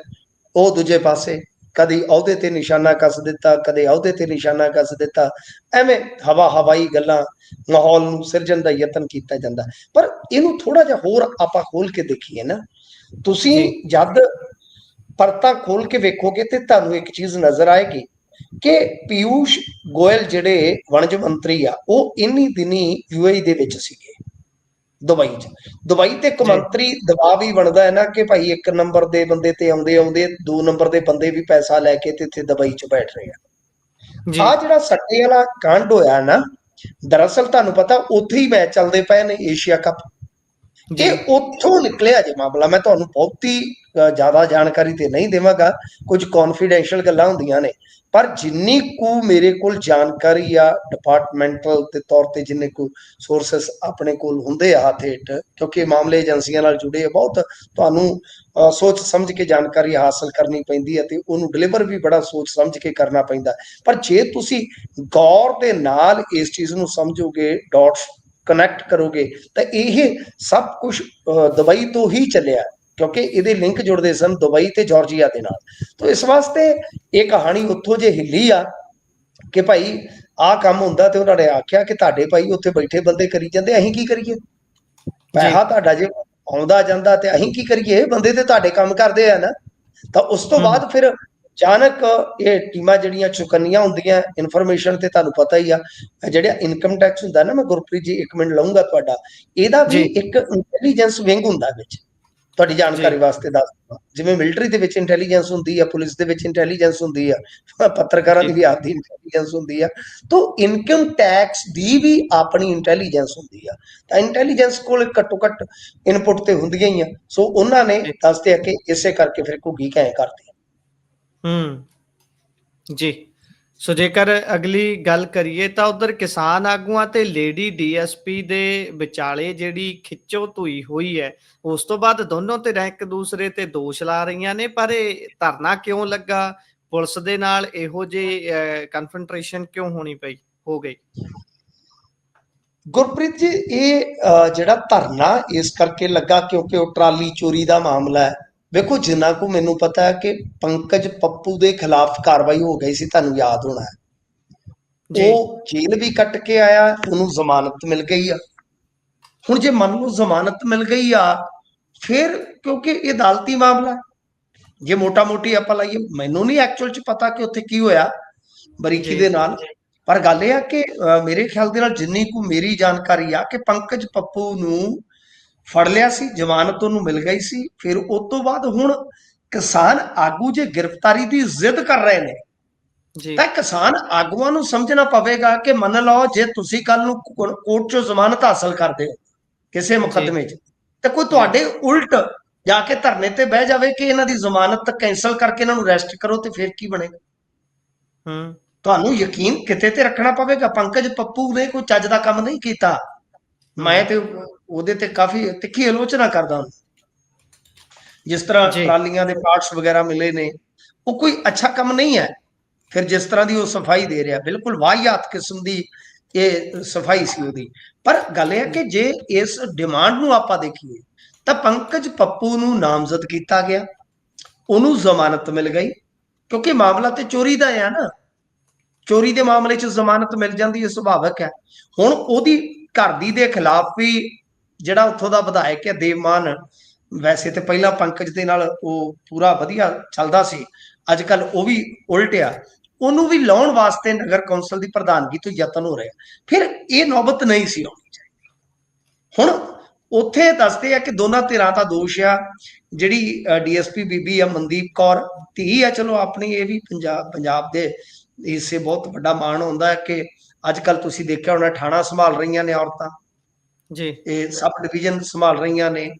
ਉਹ ਦੂਜੇ ਪਾਸੇ ਕਦੀ ਅਹੁਦੇ ਤੇ ਨਿਸ਼ਾਨਾ ਕੱਸ ਦਿੱਤਾ ਕਦੇ ਅਹੁਦੇ ਤੇ ਨਿਸ਼ਾਨਾ ਕੱਸ ਦਿੱਤਾ। ਐਵੇਂ ਹਵਾ ਹਵਾਈ ਗੱਲਾਂ ਮਾਹੌਲ ਨੂੰ ਸਿਰਜਣ ਦਾ ਯਤਨ ਕੀਤਾ ਜਾਂਦਾ। ਪਰ ਇਹਨੂੰ ਥੋੜਾ ਜਿਹਾ ਹੋਰ ਆਪਾਂ ਖੋਲ ਕੇ ਦੇਖੀਏ ਨਾ ਤੁਸੀਂ। ਜਦ ਪਰਤਾ ਖੋਲ ਕੇ ਵੇਖੋਗੇ ਤੇ ਤੁਹਾਨੂੰ ਇੱਕ ਚੀਜ਼ ਨਜ਼ਰ ਆਏਗੀ ਕਿ ਪਿਊਸ਼ ਗੋਇਲ ਜਿਹੜੇ ਵਣਜ ਮੰਤਰੀ ਆ ਉਹ ਇੰਨੀ ਦਿਨੀ ਯੂਏਈ ਦੇ ਵਿੱਚ ਸੀਗੇ ਦੁਬਈ 'ਚ ਦੁਬਈ ਤੇ ਜੀ। ਕਮੰਤਰੀ ਦਬਾਅ ਵੀ ਬਣਦਾ ਹੈ ਨਾ ਕਿ ਭਾਈ ਇੱਕ ਨੰਬਰ ਦੇ ਬੰਦੇ ਤੇ ਆਉਂਦੇ ਆਉਂਦੇ ਦੋ ਨੰਬਰ ਦੇ ਬੰਦੇ ਵੀ ਪੈਸਾ ਲੈ ਕੇ ਤੇ ਇੱਥੇ ਦੁਬਈ 'ਚ ਬੈਠ ਰਹੇ ਆ ਜੀ ਆ ਜਿਹੜਾ ਸੱਟੇ ਵਾਲਾ ਕਾਂਡ ਹੋਇਆ ਨਾ ਦਰਅਸਲ ਤੁਹਾਨੂੰ ਪਤਾ ਉੱਥੇ ਹੀ ਮੈਚ ਚੱਲਦੇ ਪਏ ਨੇ ਏਸ਼ੀਆ ਕੱਪ ਜੀ ਇਹ ਉੱਥੋਂ ਨਿਕਲਿਆ ਜੇ ਮਾਮਲਾ ਮੈਂ ਤੁਹਾਨੂੰ ਬਹੁਤੀ ਜ਼ਿਆਦਾ ਜਾਣਕਾਰੀ ਤੇ ਨਹੀਂ ਦੇਵਾਂਗਾ ਕੁਝ ਕੌਨਫੀਡੈਂਸ਼ੀਅਲ ਗੱਲਾਂ ਹੁੰਦੀਆਂ ਨੇ ਪਰ ਜਿੰਨੀ ਕੁ ਮੇਰੇ ਕੋਲ ਜਾਣਕਾਰੀ ਆ ਡਿਪਾਰਟਮੈਂਟਲ ਦੇ ਤੌਰ ਤੇ ਜਿੰਨੇ ਕੁ ਸੋਰਸਸ ਆਪਣੇ ਕੋਲ ਹੁੰਦੇ ਆ ਹੱਥ ਹੇਠ ਕਿਉਂਕਿ ਮਾਮਲੇ ਏਜੰਸੀਆਂ ਨਾਲ ਜੁੜੇ ਆ ਬਹੁਤ ਤੁਹਾਨੂੰ ਸੋਚ ਸਮਝ ਕੇ ਜਾਣਕਾਰੀ ਹਾਸਲ ਕਰਨੀ ਪੈਂਦੀ ਹੈ ਤੇ ਉਹਨੂੰ ਡਿਲੀਵਰ ਵੀ ਬੜਾ ਸੋਚ ਸਮਝ ਕੇ ਕਰਨਾ ਪੈਂਦਾ। ਪਰ ਜੇ ਤੁਸੀਂ ਗੌਰ ਦੇ ਨਾਲ ਇਸ ਚੀਜ਼ ਨੂੰ ਸਮਝੋਗੇ ਡਾਟਸ ਕਨੈਕਟ ਕਰੋਗੇ ਤਾਂ ਇਹ ਸਭ ਕੁਝ ਦੁਬਈ ਤੋਂ ਹੀ ਚੱਲਿਆ ਕਿਉਂਕਿ ਇਹਦੇ ਲਿੰਕ ਜੁੜਦੇ ਸਨ ਦੁਬਈ ਤੇ ਜਾਰਜੀਆ ਦੇ ਨਾਲ। ਤਾਂ ਇਸ ਵਾਸਤੇ ਇਹ ਕਹਾਣੀ ਉੱਥੋਂ ਜੇ ਹਿੱਲੀ ਆ ਕਿ ਭਾਈ ਆਹ ਕੰਮ ਹੁੰਦਾ ਤੇ ਉਹਨਾਂ ਨੇ ਆਖਿਆ ਕਿ ਤੁਹਾਡੇ ਭਾਈ ਉੱਥੇ ਬੈਠੇ ਬੰਦੇ ਕਰੀ ਜਾਂਦੇ ਅਸੀਂ ਕੀ ਕਰੀਏ? ਪੈਸਾ ਤੁਹਾਡਾ ਜੇ ਆਉਂਦਾ ਜਾਂਦਾ ਤੇ ਅਸੀਂ ਕੀ ਕਰੀਏ? ਇਹ ਬੰਦੇ ਤੇ ਤੁਹਾਡੇ ਕੰਮ ਕਰਦੇ ਆ ਨਾ। ਤਾਂ ਉਸ ਤੋਂ। ਬਾਅਦ ਫਿਰ ਅਚਾਨਕ ਇਹ ਟੀਮਾਂ ਜਿਹੜੀਆਂ ਚੁਕੰਨੀਆਂ ਹੁੰਦੀਆਂ ਇਨਫੋਰਮੇਸ਼ਨ ਤੇ ਤੁਹਾਨੂੰ ਪਤਾ ਹੀ ਆ ਜਿਹੜਾ ਇਨਕਮ ਟੈਕਸ ਹੁੰਦਾ ਨਾ ਮੈਂ ਗੁਰਪ੍ਰੀਤ ਜੀ 1 ਮਿੰਟ ਲਵਾਂਗਾ ਤੁਹਾਡਾ ਇਹਦਾ ਵੀ। ਇੱਕ ਇੰਟੈਲੀਜੈਂਸ ਵਿੰਗ ਹੁੰਦਾ ਵਿੱਚ ਤੁਹਾਡੀ ਜਾਣਕਾਰੀ। ਵਾਸਤੇ ਦੱਸ। ਜਿਵੇਂ ਮਿਲਟਰੀ ਦੇ ਵਿੱਚ ਇੰਟੈਲੀਜੈਂਸ ਹੁੰਦੀ ਆ ਪੁਲਿਸ ਦੇ ਵਿੱਚ ਇੰਟੈਲੀਜੈਂਸ ਹੁੰਦੀ ਆ ਪੱਤਰਕਾਰਾਂ ਦੀ। ਵੀ ਆਪਦੀ ਇੰਟੈਲੀਜੈਂਸ ਹੁੰਦੀ ਆ ਤੋਂ ਇਨਕਮ ਟੈਕਸ ਦੀ ਵੀ ਆਪਣੀ ਇੰਟੈਲੀਜੈਂਸ ਹੁੰਦੀ ਆ ਤਾਂ ਇੰਟੈਲੀਜੈਂਸ ਕੋਲ ਘੱਟੋ ਘੱਟ ਇਨਪੁਟ ਤੇ ਹੁੰਦੀਆਂ ਹੀ ਆ ਸੋ ਉਹਨਾਂ ਨੇ। ਦੱਸਦੇ ਆ ਕਿ ਇਸੇ ਕਰਕੇ ਫਿਰ ਘੁੱਗੀ ਕੈਂ ਕਰਦੇ ਹੂੰ। ਜੀ। ਸੋ ਜੇਕਰ ਅਗਲੀ ਗੱਲ ਕਰੀਏ ਤਾਂ ਉਧਰ ਕਿਸਾਨ ਆਗੂਆਂ ਤੇ ਲੇਡੀ ਡੀਐਸਪੀ ਦੇ ਵਿਚਾਲੇ ਜਿਹੜੀ ਖਿੱਚੋ ਧੂਈ ਹੋਈ ਹੈ ਉਸ ਤੋਂ ਬਾਅਦ ਦੋਨੋਂ ਤੇ ਇੱਕ ਦੂਸਰੇ ਤੇ ਦੋਸ਼ ਲਾ ਰਹੀਆਂ ਨੇ ਪਰ ਇਹ ਧਰਨਾ ਕਿਉਂ ਲੱਗਾ? ਪੁਲਿਸ ਦੇ ਨਾਲ ਇਹੋ ਜੇ ਕਨਫਰੰਟ੍ਰੇਸ਼ਨ ਕਿਉਂ ਹੋਣੀ ਪਈ? ਹੋ ਗਈ। ਗੁਰਪ੍ਰੀਤ ਜੀ ਇਹ ਅ, ਜਿਹੜਾ ਧਰਨਾ ਇਸ ਕਰਕੇ ਲੱਗਾ ਕਿਉਂਕਿ ਉਹ ਟਰਾਲੀ ਚੋਰੀ ਦਾ ਮਾਮਲਾ ਹੈ। ਵੇਖੋ ਜਿੰਨਾ ਕੁ ਮੈਨੂੰ ਪਤਾ ਹੈ ਕਿ ਪੰਕਜ ਪੱਪੂ ਦੇ ਖਿਲਾਫ ਕਾਰਵਾਈ ਹੋ ਗਈ ਸੀ ਤੁਹਾਨੂੰ ਯਾਦ ਹੋਣਾ ਹੈ। ਉਹ ਜੇਲ੍ਹ ਵੀ ਕੱਟ ਕੇ ਆਇਆ ਉਹਨੂੰ ਜ਼ਮਾਨਤ ਮਿਲ ਗਈ ਆ। ਹੁਣ ਜੇ ਮੰਨ ਲਓ ਜ਼ਮਾਨਤ ਮਿਲ ਗਈ ਆ ਫਿਰ ਕਿਉਂਕਿ ਇਹ ਅਦਾਲਤੀ ਮਾਮਲਾ ਹੈ, ਜੇ ਮੋਟਾ ਮੋਟੀ ਆਪਾਂ ਲਾਈਏ ਮੈਨੂੰ ਨਹੀਂ ਐਕਚੁਅਲ ਚ ਪਤਾ ਕਿ ਉੱਥੇ ਕੀ ਹੋਇਆ ਬਰੀਕੀ। ਦੇ ਨਾਲ। ਪਰ ਗੱਲ ਇਹ ਆ ਕਿ ਮੇਰੇ ਖਿਆਲ ਦੇ ਨਾਲ ਜਿੰਨੀ ਕੁ ਮੇਰੀ ਜਾਣਕਾਰੀ ਆ ਕਿ ਪੰਕਜ ਪੱਪੂ ਨੂੰ ਫੜ ਲਿਆ ਸੀ ਜ਼ਮਾਨਤ ਉਹਨੂੰ ਮਿਲ ਗਈ ਸੀ। ਫਿਰ ਉਸ ਤੋਂ ਬਾਅਦ ਹੁਣ ਕਿਸਾਨ ਆਗੂ ਜੇ ਗ੍ਰਿਫਤਾਰੀ ਦੀ ਜ਼ਿੱਦ ਕਰ ਰਹੇ ਨੇ ਜੀ। ਤਾਂ ਕਿਸਾਨ ਆਗੂਆਂ ਨੂੰ ਸਮਝਣਾ ਪਵੇਗਾ ਕਿ ਮੰਨ ਲਓ ਜੇ ਤੁਸੀਂ ਕੱਲ ਨੂੰ ਕੋਰਟ 'ਚੋਂ ਜ਼ਮਾਨਤ ਹਾਸਲ ਕਰਦੇ ਹੋ ਕਿਸੇ ਮੁਕੱਦਮੇ 'ਚ ਤੇ ਕੋਈ ਤੁਹਾਡੇ ਉਲਟ ਜਾ ਕੇ ਧਰਨੇ ਤੇ ਬਹਿ ਜਾਵੇ ਕਿ ਇਹਨਾਂ ਦੀ ਜ਼ਮਾਨਤ ਕੈਂਸਲ ਕਰਕੇ ਇਹਨਾਂ ਨੂੰ ਅਰੈਸਟ ਕਰੋ ਤੇ ਫਿਰ ਕੀ ਬਣੇਗਾ ਹੂੰ। ਤੁਹਾਨੂੰ ਯਕੀਨ ਕਿਤੇ ਤੇ ਰੱਖਣਾ ਪਵੇਗਾ? ਪੰਕਜ ਪੱਪੂ ਨੇ ਕੋਈ ਚੱਜ ਦਾ ਕੰਮ ਨਹੀਂ ਕੀਤਾ। ਮੈਂ ਤੇ ਉਹਦੇ ਤੇ ਕਾਫੀ ਤਿੱਖੀ ਆਲੋਚਨਾ ਕਰਦਾ ਹਾਂ। ਜਿਸ ਤਰ੍ਹਾਂ। ਟਰਾਲੀਆਂ ਦੇ ਪਾਰਟਸ ਵਗੈਰਾ ਮਿਲੇ ਨੇ ਉਹ ਕੋਈ ਅੱਛਾ ਕੰਮ ਨਹੀਂ ਹੈ। ਫਿਰ ਜਿਸ ਤਰ੍ਹਾਂ ਦੀ ਉਹ ਸਫ਼ਾਈ ਦੇ ਰਿਹਾ ਬਿਲਕੁਲ ਵਾਹੀਆਤ ਕਿਸਮ ਦੀ ਇਹ ਸਫ਼ਾਈ ਸੀ ਉਹਦੀ। ਪਰ ਗੱਲ ਇਹ ਹੈ ਕਿ ਜੇ ਇਸ ਡਿਮਾਂਡ ਨੂੰ ਆਪਾਂ ਦੇਖੀਏ ਤਾਂ ਪੰਕਜ ਪੱਪੂ ਨੂੰ ਨਾਮਜ਼ਦ ਕੀਤਾ ਗਿਆ। ਉਹਨੂੰ ਜ਼ਮਾਨਤ ਮਿਲ ਗਈ ਕਿਉਂਕਿ ਮਾਮਲਾ ਤੇ ਚੋਰੀ ਦਾ ਹੈ ਨਾ। ਚੋਰੀ ਦੇ ਮਾਮਲੇ 'ਚ ਜ਼ਮਾਨਤ ਮਿਲ ਜਾਂਦੀ ਹੈ ਸੁਭਾਵਕ ਹੈ। ਹੁਣ ਉਹਦੀ ਘਰ ਦੀ ਦੇ ਖਿਲਾਫ ਵੀ ਜਿਹੜਾ ਉੱਥੋਂ ਦਾ ਵਿਧਾਇਕ ਹੈ ਦੇਵਮਾਨ ਵੈਸੇ ਤੇ ਪਹਿਲਾਂ ਪੰਕਜ ਦੇ ਨਾਲ ਉਹ ਪੂਰਾ ਵਧੀਆ ਚੱਲਦਾ ਸੀ ਅੱਜ ਕੱਲ ਉਹ ਵੀ ਉਲਟਿਆ ਉਹਨੂੰ ਵੀ ਲਾਉਣ ਵਾਸਤੇ ਨਗਰ ਕੌਂਸਲ ਦੀ ਪ੍ਰਧਾਨਗੀ ਤੋਂ ਯਤਨ ਹੋ ਰਿਹਾ। ਫਿਰ ਇਹ ਨੌਬਤ ਨਹੀਂ ਸੀ ਆਉਣੀ ਚਾਹੀਦੀ। ਹੁਣ ਉੱਥੇ ਦੱਸਦੇ ਆ ਕਿ ਦੋਨਾਂ ਧਿਰਾਂ ਦਾ ਦੋਸ਼ ਆ। ਜਿਹੜੀ ਡੀਐਸਪੀ ਬੀਬੀ ਆ ਮਨਦੀਪ ਕੌਰ, ਧੀ ਆ, ਚਲੋ ਆਪਣੀ ਇਹ ਵੀ ਪੰਜਾਬ ਪੰਜਾਬ ਦੇ ਇਸੇ ਬਹੁਤ ਵੱਡਾ ਮਾਣ ਹੁੰਦਾ ਹੈ ਕਿ ਅੱਜ ਕੱਲ ਤੁਸੀਂ ਦੇਖਿਆ ਹੋਣਾ ਥਾਣਾ ਸੰਭਾਲ ਰਹੀਆਂ ਨੇ ਔਰਤਾਂ ਜੀ ਇਹ ਸਬ ਡਿਵੀਜ਼ਨ ਸੰਭਾਲ ਰਹੀਆਂ ਨੇ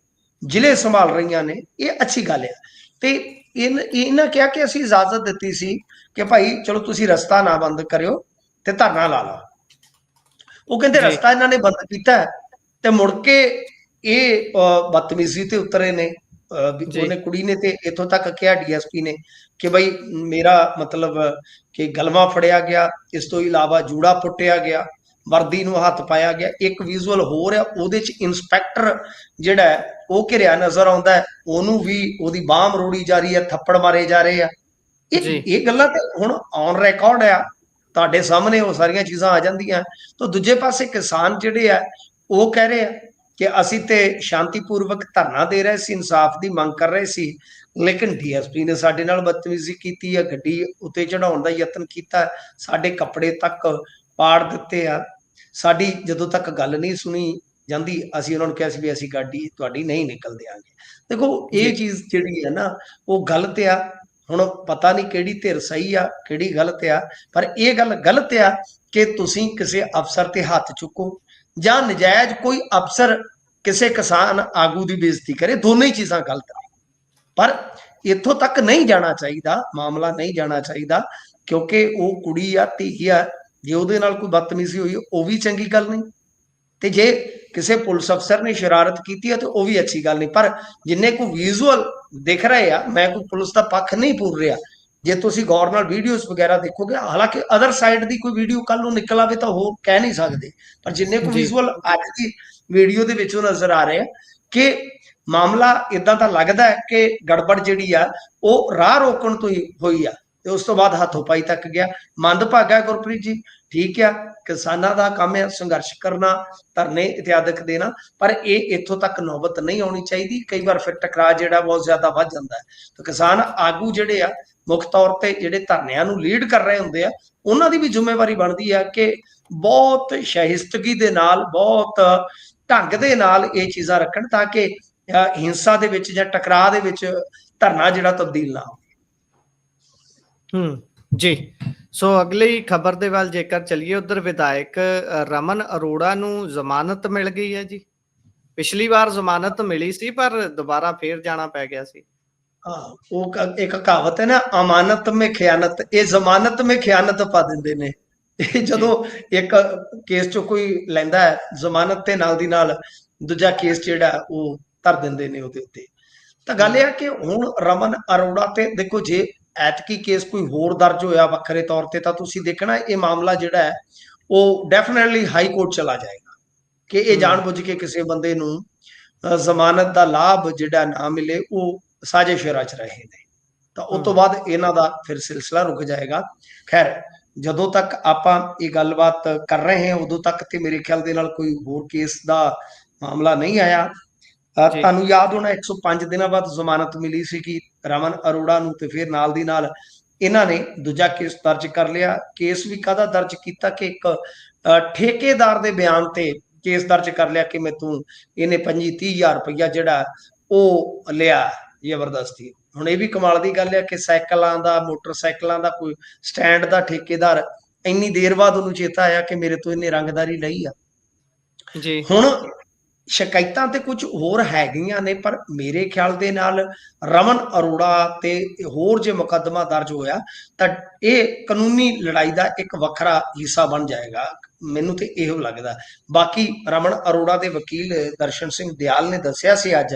ਜ਼ਿਲ੍ਹੇ ਸੰਭਾਲ ਰਹੀਆਂ ਨੇ ਇਹ ਅੱਛੀ ਗੱਲ ਹੈ ਤੇ ਇਹਨ- ਇਹਨਾਂ ਕਿਹਾ ਕਿ ਅਸੀਂ ਇਜਾਜ਼ਤ ਦਿੱਤੀ ਸੀ ਕਿ ਭਾਈ ਚਲੋ ਤੁਸੀਂ ਰਸਤਾ ਨਾ ਬੰਦ ਕਰਿਓ ਤੇ ਧਰਨਾ ਲਾ ਲਓ ਉਹ ਕਹਿੰਦੇ। ਰਸਤਾ ਇਹਨਾਂ ਨੇ ਬੰਦ ਕੀਤਾ ਤੇ ਮੁੜ ਕੇ ਇਹ ਬਦਤਮੀਜ਼ੀ ਤੇ ਉਤਰੇ ਨੇ। ਉਹਨੇ ਕੁੜੀ ਨੇ ਤੇ ਇਥੋਂ ਤੱਕ ਕਿਹਾ ਡੀਐਸਪੀ ਨੇ ਕਿ ਭਾਈ ਮੇਰਾ ਮਤਲਬ ਕਿ ਗਲਵਾ ਫੜਿਆ ਗਿਆ ਇਸ ਤੋਂ ਇਲਾਵਾ ਜੂੜਾ ਪੁੱਟਿਆ ਗਿਆ ਵਰਦੀ ਨੂੰ ਹੱਥ ਪਾਇਆ ਗਿਆ ਇੱਕ ਵਿਜ਼ੂਅਲ ਹੋਰ ਹੈ ਉਹਦੇ ਚ ਇਨਸਪੈਕਟਰ ਜਿਹੜਾ ਉਹ ਘਿਰਿਆ ਨਜ਼ਰ ਆਉਂਦਾ ਉਹਨੂੰ ਵੀ ਉਹਦੀ ਬਾਹ ਮਰੋੜੀ ਜਾ ਰਹੀ ਹੈ ਥੱਪੜ ਮਾਰੇ ਜਾ ਰਹੇ ਆ। ਇਹ। ਇਹ ਗੱਲਾਂ ਤੇ ਹੁਣ ਔਨ ਰਿਕਾਰਡ ਆ ਤੁਹਾਡੇ ਸਾਹਮਣੇ ਉਹ ਸਾਰੀਆਂ ਚੀਜ਼ਾਂ ਆ ਜਾਂਦੀਆਂ। ਤਾਂ ਦੂਜੇ ਪਾਸੇ ਕਿਸਾਨ ਜਿਹੜੇ ਆ ਉਹ ਕਹਿ ਰਹੇ ਆ ਕਿ ਅਸੀਂ ਤੇ ਸ਼ਾਂਤੀਪੂਰਵਕ ਧਰਨਾ ਦੇ ਰਹੇ ਸੀ ਇਨਸਾਫ ਦੀ ਮੰਗ ਕਰ ਰਹੇ ਸੀ ਲੇਕਿਨ ਡੀਐਸਪੀ ਨੇ ਸਾਡੇ ਨਾਲ ਬਦਤਮੀਜ਼ੀ ਕੀਤੀ ਹੈ ਗੱਡੀ ਉੱਤੇ ਚੜਾਉਣ ਦਾ ਯਤਨ ਕੀਤਾ ਸਾਡੇ ਕੱਪੜੇ ਤੱਕ ਪਾੜ ਦਿੱਤੇ ਆ। ਸਾਡੀ ਜਦੋਂ ਤੱਕ ਗੱਲ ਨਹੀਂ ਸੁਣੀ ਜਾਂਦੀ ਅਸੀਂ ਉਹਨਾਂ ਨੂੰ ਕਿਹਾ ਸੀ ਵੀ ਅਸੀਂ ਗਾਡੀ ਤੁਹਾਡੀ ਨਹੀਂ ਨਿਕਲ ਦਿਆਂਗੇ। ਦੇਖੋ ਇਹ। ਚੀਜ਼ ਜਿਹੜੀ ਹੈ ਨਾ ਉਹ ਗਲਤ ਆ। ਹੁਣ ਪਤਾ ਨਹੀਂ ਕਿਹੜੀ ਧਿਰ ਸਹੀ ਆ ਕਿਹੜੀ ਗਲਤ ਆ ਪਰ ਇਹ ਗੱਲ ਗਲਤ ਆ ਕਿ ਤੁਸੀਂ ਕਿਸੇ ਅਫਸਰ ਤੇ ਹੱਥ ਚੁੱਕੋ। ਜਾਂ ਨਜਾਇਜ਼ ਕੋਈ ਅਫਸਰ ਕਿਸੇ ਕਿਸਾਨ ਆਗੂ ਦੀ ਬੇਇੱਜ਼ਤੀ ਕਰੇ, ਦੋਨੇ ਹੀ ਚੀਜ਼ਾਂ ਗਲਤ ਨੇ ਪਰ ਇੱਥੋਂ ਤੱਕ ਨਹੀਂ ਜਾਣਾ ਚਾਹੀਦਾ, ਮਾਮਲਾ ਨਹੀਂ ਜਾਣਾ ਚਾਹੀਦਾ, ਕਿਉਂਕਿ ਉਹ ਕੁੜੀ ਆ, ਧੀ ਆ, ਜੇ ਉਹਦੇ ਨਾਲ ਕੋਈ ਬਦਤਮੀਜ਼ੀ ਹੋਈ, ਉਹ ਵੀ ਚੰਗੀ ਗੱਲ ਨਹੀਂ। ਤੇ ਜੇ ਕਿਸੇ ਪੁਲਿਸ ਅਫਸਰ ਨੇ ਸ਼ਰਾਰਤ ਕੀਤੀ ਹੈ ਤੇ ਉਹ ਵੀ ਅੱਛੀ ਗੱਲ ਨਹੀਂ। ਪਰ ਜਿੰਨੇ ਕੋ ਵਿਜ਼ੂਅਲ ਦਿਖ ਰਹੇ ਆ, ਮੈਂ ਕੋਈ ਪੁਲਿਸ ਦਾ ਪੱਖ ਨਹੀਂ ਪੂਰ ਰਿਹਾ ਜੇ ਤੁਸੀਂ ਗੌਰ ਨਾਲ ਵੀਡੀਓਜ਼ ਵਗੈਰਾ ਦੇਖੋਗੇ ਹਾਲਾਂਕਿ ਅਦਰ ਸਾਈਡ ਦੀ ਕੋਈ ਵੀਡੀਓ ਕੱਲ ਨੂੰ ਨਿਕਲ ਆਵੇ ਤਾਂ ਉਹ ਕਹਿ ਨਹੀਂ ਸਕਦੇ। ਪਰ ਜਿੰਨੇ ਕੋ। ਵਿਜ਼ੂਅਲ ਅੱਜ ਦੀ ਵੀਡੀਓ ਦੇ ਵਿੱਚੋਂ ਨਜ਼ਰ ਆ ਰਿਹਾ ਕਿ ਮਾਮਲਾ ਇਦਾਂ ਦਾ ਲੱਗਦਾ ਹੈ ਕਿ ਗੜਬੜ ਜਿਹੜੀ ਆ ਉਹ ਰਾਹ ਰੋਕਣ ਤੋਂ ਹੀ ਹੋਈ ਆ ਤੇ ਉਸ ਤੋਂ ਬਾਅਦ ਹੱਥੋਂ ਪਾਈ ਤੱਕ ਗਿਆ। ਮੰਦਭਾਗਾ ਗੁਰਪ੍ਰੀਤ ਜੀ ਠੀਕ ਆ ਕਿਸਾਨਾਂ ਦਾ ਕੰਮ ਹੈ ਸੰਘਰਸ਼ ਕਰਨਾ ਧਰਨੇ ਇਤਿਆਦਿਕ ਦੇਣਾ ਪਰ ਇਹ ਇੱਥੋਂ ਤੱਕ ਨੌਬਤ ਨਹੀਂ ਆਉਣੀ ਚਾਹੀਦੀ। ਕਈ ਵਾਰ ਫਿਰ ਟਕਰਾਅ ਜਿਹੜਾ ਬਹੁਤ ਜ਼ਿਆਦਾ ਵੱਧ ਜਾਂਦਾ ਹੈ। ਤਾਂ ਕਿਸਾਨ ਆਗੂ ਜਿਹੜੇ ਆ ਮੁੱਖ ਤੌਰ ਤੇ ਜਿਹੜੇ ਧਰਨਿਆਂ ਨੂੰ ਲੀਡ ਕਰ ਰਹੇ ਹੁੰਦੇ ਆ, ਉਹਨਾਂ ਦੀ ਵੀ ਜ਼ਿੰਮੇਵਾਰੀ ਬਣਦੀ ਆ ਕਿ ਬਹੁਤ ਸ਼ਹਿਸਤਗੀ ਦੇ ਨਾਲ, ਬਹੁਤ ਢੰਗ ਦੇ ਨਾਲ ਇਹ ਚੀਜ਼ਾਂ ਰੱਖਣ ਤਾਂ ਕਿ ਹਿੰਸਾ ਦੇ ਵਿੱਚ ਜਾਂ ਟਕਰਾਅ ਦੇ ਵਿੱਚ ਧਰਨਾ ਜਿਹੜਾ ਤਬਦੀਲ ਨਾ ਹੋਵੇ। ਹੂੰ, ਜੀ। ਸੋ ਅਗਲੀ ਖਬਰ ਦੇ ਵੱਲ ਜੇਕਰ ਚਲੀਏ, ਉਧਰ ਵਿਧਾਇਕ ਰਮਨ ਅਰੋੜਾ ਨੂੰ ਜ਼ਮਾਨਤ ਮਿਲ ਗਈ ਹੈ ਜੀ। ਪਿਛਲੀ ਵਾਰ ਜ਼ਮਾਨਤ ਮਿਲੀ ਸੀ, ਪਰ ਦੁਬਾਰਾ ਫੇਰ ਜਾਣਾ ਪੈ ਗਿਆ ਸੀ। ਉਹ ਇੱਕ ਕਹਾਵਤ ਹੈ ਨਾ ਅਮਾਨਤ ਮੇ ਖਿਆਨਤ ਇਹ ਜ਼ਮਾਨਤ ਮੇ ਖਿਆਨਤ ਪਾ ਦਿੰਦੇ ਨੇ। ਇਹ ਜਦੋਂ ਇੱਕ ਕੇਸ ਚੋਂ ਕੋਈ ਲੈਂਦਾ ਹੈ ਜ਼ਮਾਨਤ ਤੇ ਨਾਲ ਦੀ ਨਾਲ ਦੂਜਾ ਕੇਸ ਜਿਹੜਾ ਉਹ ਧਰ ਦਿੰਦੇ ਨੇ ਉਹਦੇ ਉੱਤੇ। ਤਾਂ ਗੱਲ ਇਹ ਹੈ ਕਿ ਹੁਣ ਰਮਨ ਅਰੋੜਾ ਤੇ ਦੇਖੋ ਜੇ ਐਤਕੀ ਕੇਸ ਕੋਈ ਹੋਰ ਦਰਜ ਹੋਇਆ ਵੱਖਰੇ ਤੌਰ ਤੇ ਤਾਂ ਤੁਸੀਂ ਦੇਖਣਾ ਇਹ ਮਾਮਲਾ ਜਿਹੜਾ ਹੈ ਉਹ ਡੈਫੀਨਿਟਲੀ ਹਾਈ ਕੋਰਟ ਚਲਾ ਜਾਏਗਾ। ਕਿ ਇਹ ਹਮ। ਜਾਣਬੁੱਝ ਕੇ ਕਿਸੇ ਬੰਦੇ ਨੂੰ ਜ਼ਮਾਨਤ ਦਾ ਲਾਭ ਜਿਹੜਾ ਨਾ ਮਿਲੇ ਉਹ ਸਾਜ਼ਿਸ਼ ਰਚ ਰਹੇ ਨੇ। ਤਾਂ ਉਸ ਤੋਂ। ਬਾਅਦ ਇਹਨਾਂ ਦਾ ਫਿਰ ਸਿਲਸਿਲਾ ਰੁਕ ਜਾਏਗਾ। ਖੈਰ ਜਦੋਂ ਤੱਕ ਆਪਾਂ ਇਹ ਗੱਲਬਾਤ ਕਰ ਰਹੇ ਹਾਂ ਉਦੋਂ ਤੱਕ ਤੇ ਮੇਰੇ ਖਿਆਲ ਦੇ ਨਾਲ ਕੋਈ ਹੋਰ ਕੇਸ ਦਾ ਮਾਮਲਾ ਨਹੀਂ ਆਇਆ। ਤੁਹਾਨੂੰ ਯਾਦ ਹੋਣਾ 105 ਦਿਨਾਂ ਬਾਅਦ ਜ਼ਮਾਨਤ ਮਿਲੀ ਸੀ ਕਿ ਰਮਨ ਅਰੋੜਾ ਨੂੰ ਤੇ ਫਿਰ ਨਾਲ ਦੀ ਨਾਲ ਇਹਨਾਂ ਨੇ ਦੂਜਾ ਕੇਸ ਦਰਜ ਕਰ ਲਿਆ। ਕੇਸ ਵੀ ਕਾਹਦਾ ਦਰਜ ਕੀਤਾ ਕਿ ਇੱਕ ਠੇਕੇਦਾਰ ਦੇ ਬਿਆਨ ਤੇ ਕੇਸ ਦਰਜ ਕਰ ਲਿਆ ਕਿ ਮੈਂ ਤੂੰ ਇਹਨੇ 25 30000 ਰੁਪਇਆ ਜਿਹੜਾ ਉਹ ਲਿਆ। ਜ਼ਬਰਦਸਤੀ। ਹੁਣ ਇਹ ਵੀ ਕਮਾਲ ਦੀ ਗੱਲ ਹੈ ਕਿ ਸਾਈਕਲਾਂ ਦਾ ਮੋਟਰਸਾਈਕਲਾਂ ਦਾ ਕੋਈ ਸਟੈਂਡ ਦਾ ਠੇਕੇਦਾਰ ਇੰਨੀ ਦੇਰ ਬਾਅਦ ਉਹਨੂੰ ਚੇਤਾ ਆਇਆ ਕਿ ਮੇਰੇ ਤੋਂ ਇਹਨੇ ਰੰਗਦਾਰੀ ਲਈ ਆ। ਜੀ। ਹੁਣ ਸ਼ਿਕਾਇਤਾਂ ਤੇ ਕੁਝ ਹੋਰ ਹੈਗੀਆਂ ਨੇ, ਪਰ ਮੇਰੇ ਖਿਆਲ ਦੇ ਨਾਲ ਰਮਨ ਅਰੋੜਾ ਤੇ ਹੋਰ ਜੇ ਮੁਕੱਦਮਾ ਦਰਜ ਹੋਇਆ, ਤਾਂ ਇਹ ਕਾਨੂੰਨੀ ਲੜਾਈ ਦਾ ਇੱਕ ਵੱਖਰਾ ਹਿੱਸਾ ਬਣ ਜਾਏਗਾ। ਮੈਨੂੰ ਤੇ ਇਹੋ ਲੱਗਦਾ। ਬਾਕੀ ਰਮਨ ਅਰੋੜਾ ਦੇ ਵਕੀਲ ਦਰਸ਼ਨ ਸਿੰਘ ਦਿਆਲ ਨੇ ਦੱਸਿਆ ਸੀ ਅੱਜ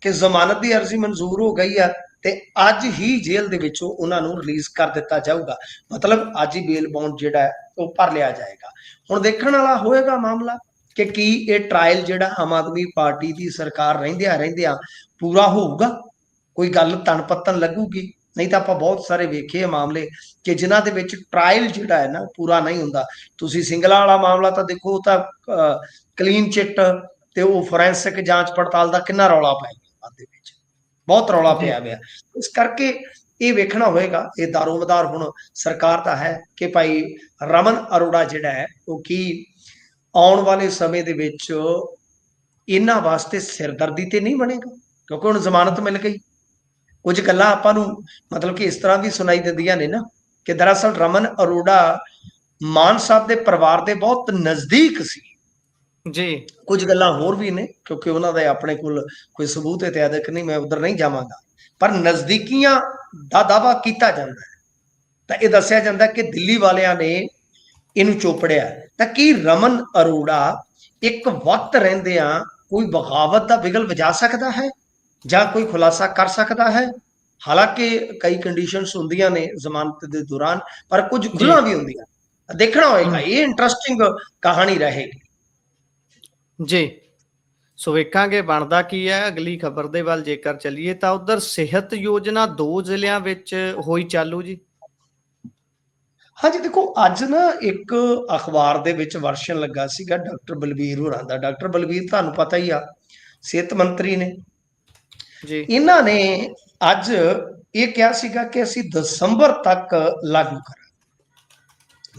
ਕਿ ਜ਼ਮਾਨਤ ਦੀ ਅਰਜ਼ੀ ਮਨਜ਼ੂਰ ਹੋ ਗਈ ਆ ਤੇ ਅੱਜ ਹੀ ਜੇਲ੍ਹ ਦੇ ਵਿੱਚੋਂ ਉਹਨਾਂ ਨੂੰ ਰਿਲੀਜ਼ ਕਰ ਦਿੱਤਾ ਜਾਊਗਾ। ਮਤਲਬ ਅੱਜ ਹੀ ਬੇਲ ਬੌਂਡ ਜਿਹੜਾ ਹੈ, ਉਹ ਭਰ ਲਿਆ ਜਾਏਗਾ। ਹੁਣ ਦੇਖਣ ਵਾਲਾ ਹੋਏਗਾ ਮਾਮਲਾ। ਕਿ ਕੀ ਇਹ ਟ੍ਰਾਇਲ ਜਿਹੜਾ ਆਮ ਆਦਮੀ ਪਾਰਟੀ ਦੀ ਸਰਕਾਰ ਰਹਿੰਦਿਆਂ ਰਹਿੰਦਿਆਂ ਪੂਰਾ ਹੋਊਗਾ? ਕੋਈ ਗੱਲ ਤਣ ਪੱਤਨ ਲੱਗੂਗੀ? ਨਹੀਂ ਤਾਂ ਆਪਾਂ ਬਹੁਤ ਸਾਰੇ ਵੇਖੇ ਆ ਮਾਮਲੇ ਕਿ ਜਿਨ੍ਹਾਂ ਦੇ ਵਿੱਚ ਟ੍ਰਾਇਲ ਜਿਹੜਾ ਹੈ ਨਾ ਪੂਰਾ ਨਹੀਂ ਹੁੰਦਾ। ਤੁਸੀਂ ਸਿੰਗਲਾ ਵਾਲਾ ਮਾਮਲਾ ਤਾਂ ਦੇਖੋ ਉਹ ਤਾਂ ਕਲੀਨ ਚਿੱਟ ਤੇ ਉਹ ਫੋਰੈਂਸਿਕ ਜਾਂਚ ਪੜਤਾਲ ਦਾ ਕਿੰਨਾ ਰੌਲਾ ਪੈ ਗਿਆ ਬਾਅਦ ਦੇ ਵਿੱਚ। ਬਹੁਤ ਰੌਲਾ। ਪਿਆ ਹੋਇਆ। ਇਸ ਕਰਕੇ ਇਹ ਵੇਖਣਾ ਹੋਏਗਾ ਇਹ ਦਾਰੋਮਦਾਰ ਹੁਣ ਸਰਕਾਰ ਦਾ ਹੈ ਕਿ ਭਾਈ ਰਮਨ ਅਰੋੜਾ ਜਿਹੜਾ ਹੈ ਉਹ ਕੀ ਆਉਣ ਵਾਲੇ ਸਮੇਂ ਦੇ ਵਿੱਚ ਇਹਨਾਂ ਵਾਸਤੇ ਸਿਰਦਰਦੀ ਤੇ ਨਹੀਂ ਬਣੇਗਾ ਕਿਉਂਕਿ ਹੁਣ ਜ਼ਮਾਨਤ ਮਿਲ ਗਈ। ਕੁਝ ਗੱਲਾਂ ਆਪਾਂ ਨੂੰ ਮਤਲਬ ਕਿ ਇਸ ਤਰ੍ਹਾਂ ਵੀ ਸੁਣਾਈ ਦਿੰਦੀਆਂ ਨੇ ਨਾ ਕਿ ਦਰਅਸਲ ਰਮਨ ਅਰੋੜਾ ਮਾਨ ਸਾਹਿਬ ਦੇ ਪਰਿਵਾਰ ਦੇ ਬਹੁਤ ਨਜ਼ਦੀਕ ਸੀ। ਜੀ। ਕੁਝ ਗੱਲਾਂ ਹੋਰ ਵੀ ਨੇ ਕਿਉਂਕਿ ਉਹਨਾਂ ਦੇ ਆਪਣੇ ਕੋਲ ਕੋਈ ਸਬੂਤ ਇਤਿਆਦਿਕ ਨਹੀਂ ਮੈਂ ਉਧਰ ਨਹੀਂ ਜਾਵਾਂਗਾ। ਪਰ ਨਜ਼ਦੀਕੀਆਂ ਦਾ ਦਾਵਾ ਕੀਤਾ ਜਾਂਦਾ ਹੈ। ਤਾਂ ਇਹ ਦੱਸਿਆ ਜਾਂਦਾ ਕਿ ਦਿੱਲੀ ਵਾਲਿਆਂ ਨੇ ਇਹਨੂੰ ਚੋਪੜਿਆ ਤਾਂ ਕੀ ਰਮਨ ਅਰੋੜਾ ਇੱਕ ਵਕਤ ਰਹਿੰਦਿਆਂ ਕੋਈ ਬਗਾਵਤ ਦਾ ਬਿਗਲ ਵਜਾ ਸਕਦਾ ਹੈ? ਜਾਂ ਕੋਈ ਖੁਲਾਸਾ ਕਰ ਸਕਦਾ ਹੈ? ਹਾਲਾਂਕਿ ਕਈ ਕੰਡੀਸ਼ਨਸ ਹੁੰਦੀਆਂ ਨੇ ਜ਼ਮਾਨਤ ਦੇ ਦੌਰਾਨ ਪਰ ਕੁਝ ਖੁੱਲਾਂ ਵੀ ਹੁੰਦੀਆਂ। ਦੇਖਣਾ ਹੋਏਗਾ ਇਹ ਇੰਟਰਸਟਿੰਗ ਕਹਾਣੀ ਰਹੇਗੀ। ਜੀ। ਸੋ ਵੇਖਾਂਗੇ ਬਣਦਾ ਕੀ ਹੈ ਅਗਲੀ ਖਬਰ ਦੇ ਵੱਲ ਜੇਕਰ ਚੱਲੀਏ ਤਾਂ ਉਧਰ ਸਿਹਤ ਯੋਜਨਾ ਦੋ ਜ਼ਿਲ੍ਹਿਆਂ ਵਿੱਚ ਹੋਈ ਚਾਲੂ ਜੀ। ਹਾਂਜੀ ਦੇਖੋ ਅੱਜ ਨਾ ਇੱਕ ਅਖਬਾਰ ਦੇ ਵਿੱਚ ਵਰਸ਼ਨ ਲੱਗਾ ਸੀਗਾ ਡਾਕਟਰ ਬਲਬੀਰ ਹੋਰਾਂ ਦਾ। ਡਾਕਟਰ ਬਲਬੀਰ ਤੁਹਾਨੂੰ ਪਤਾ ਹੀ ਆ ਸਿਹਤ ਮੰਤਰੀ ਨੇ। ਜੀ। ਇਹਨਾਂ ਨੇ ਅੱਜ ਇਹ ਕਿਹਾ ਸੀਗਾ ਕਿ ਅਸੀਂ ਦਸੰਬਰ ਤੱਕ ਲਾਗੂ ਕਰਾਂਗੇ।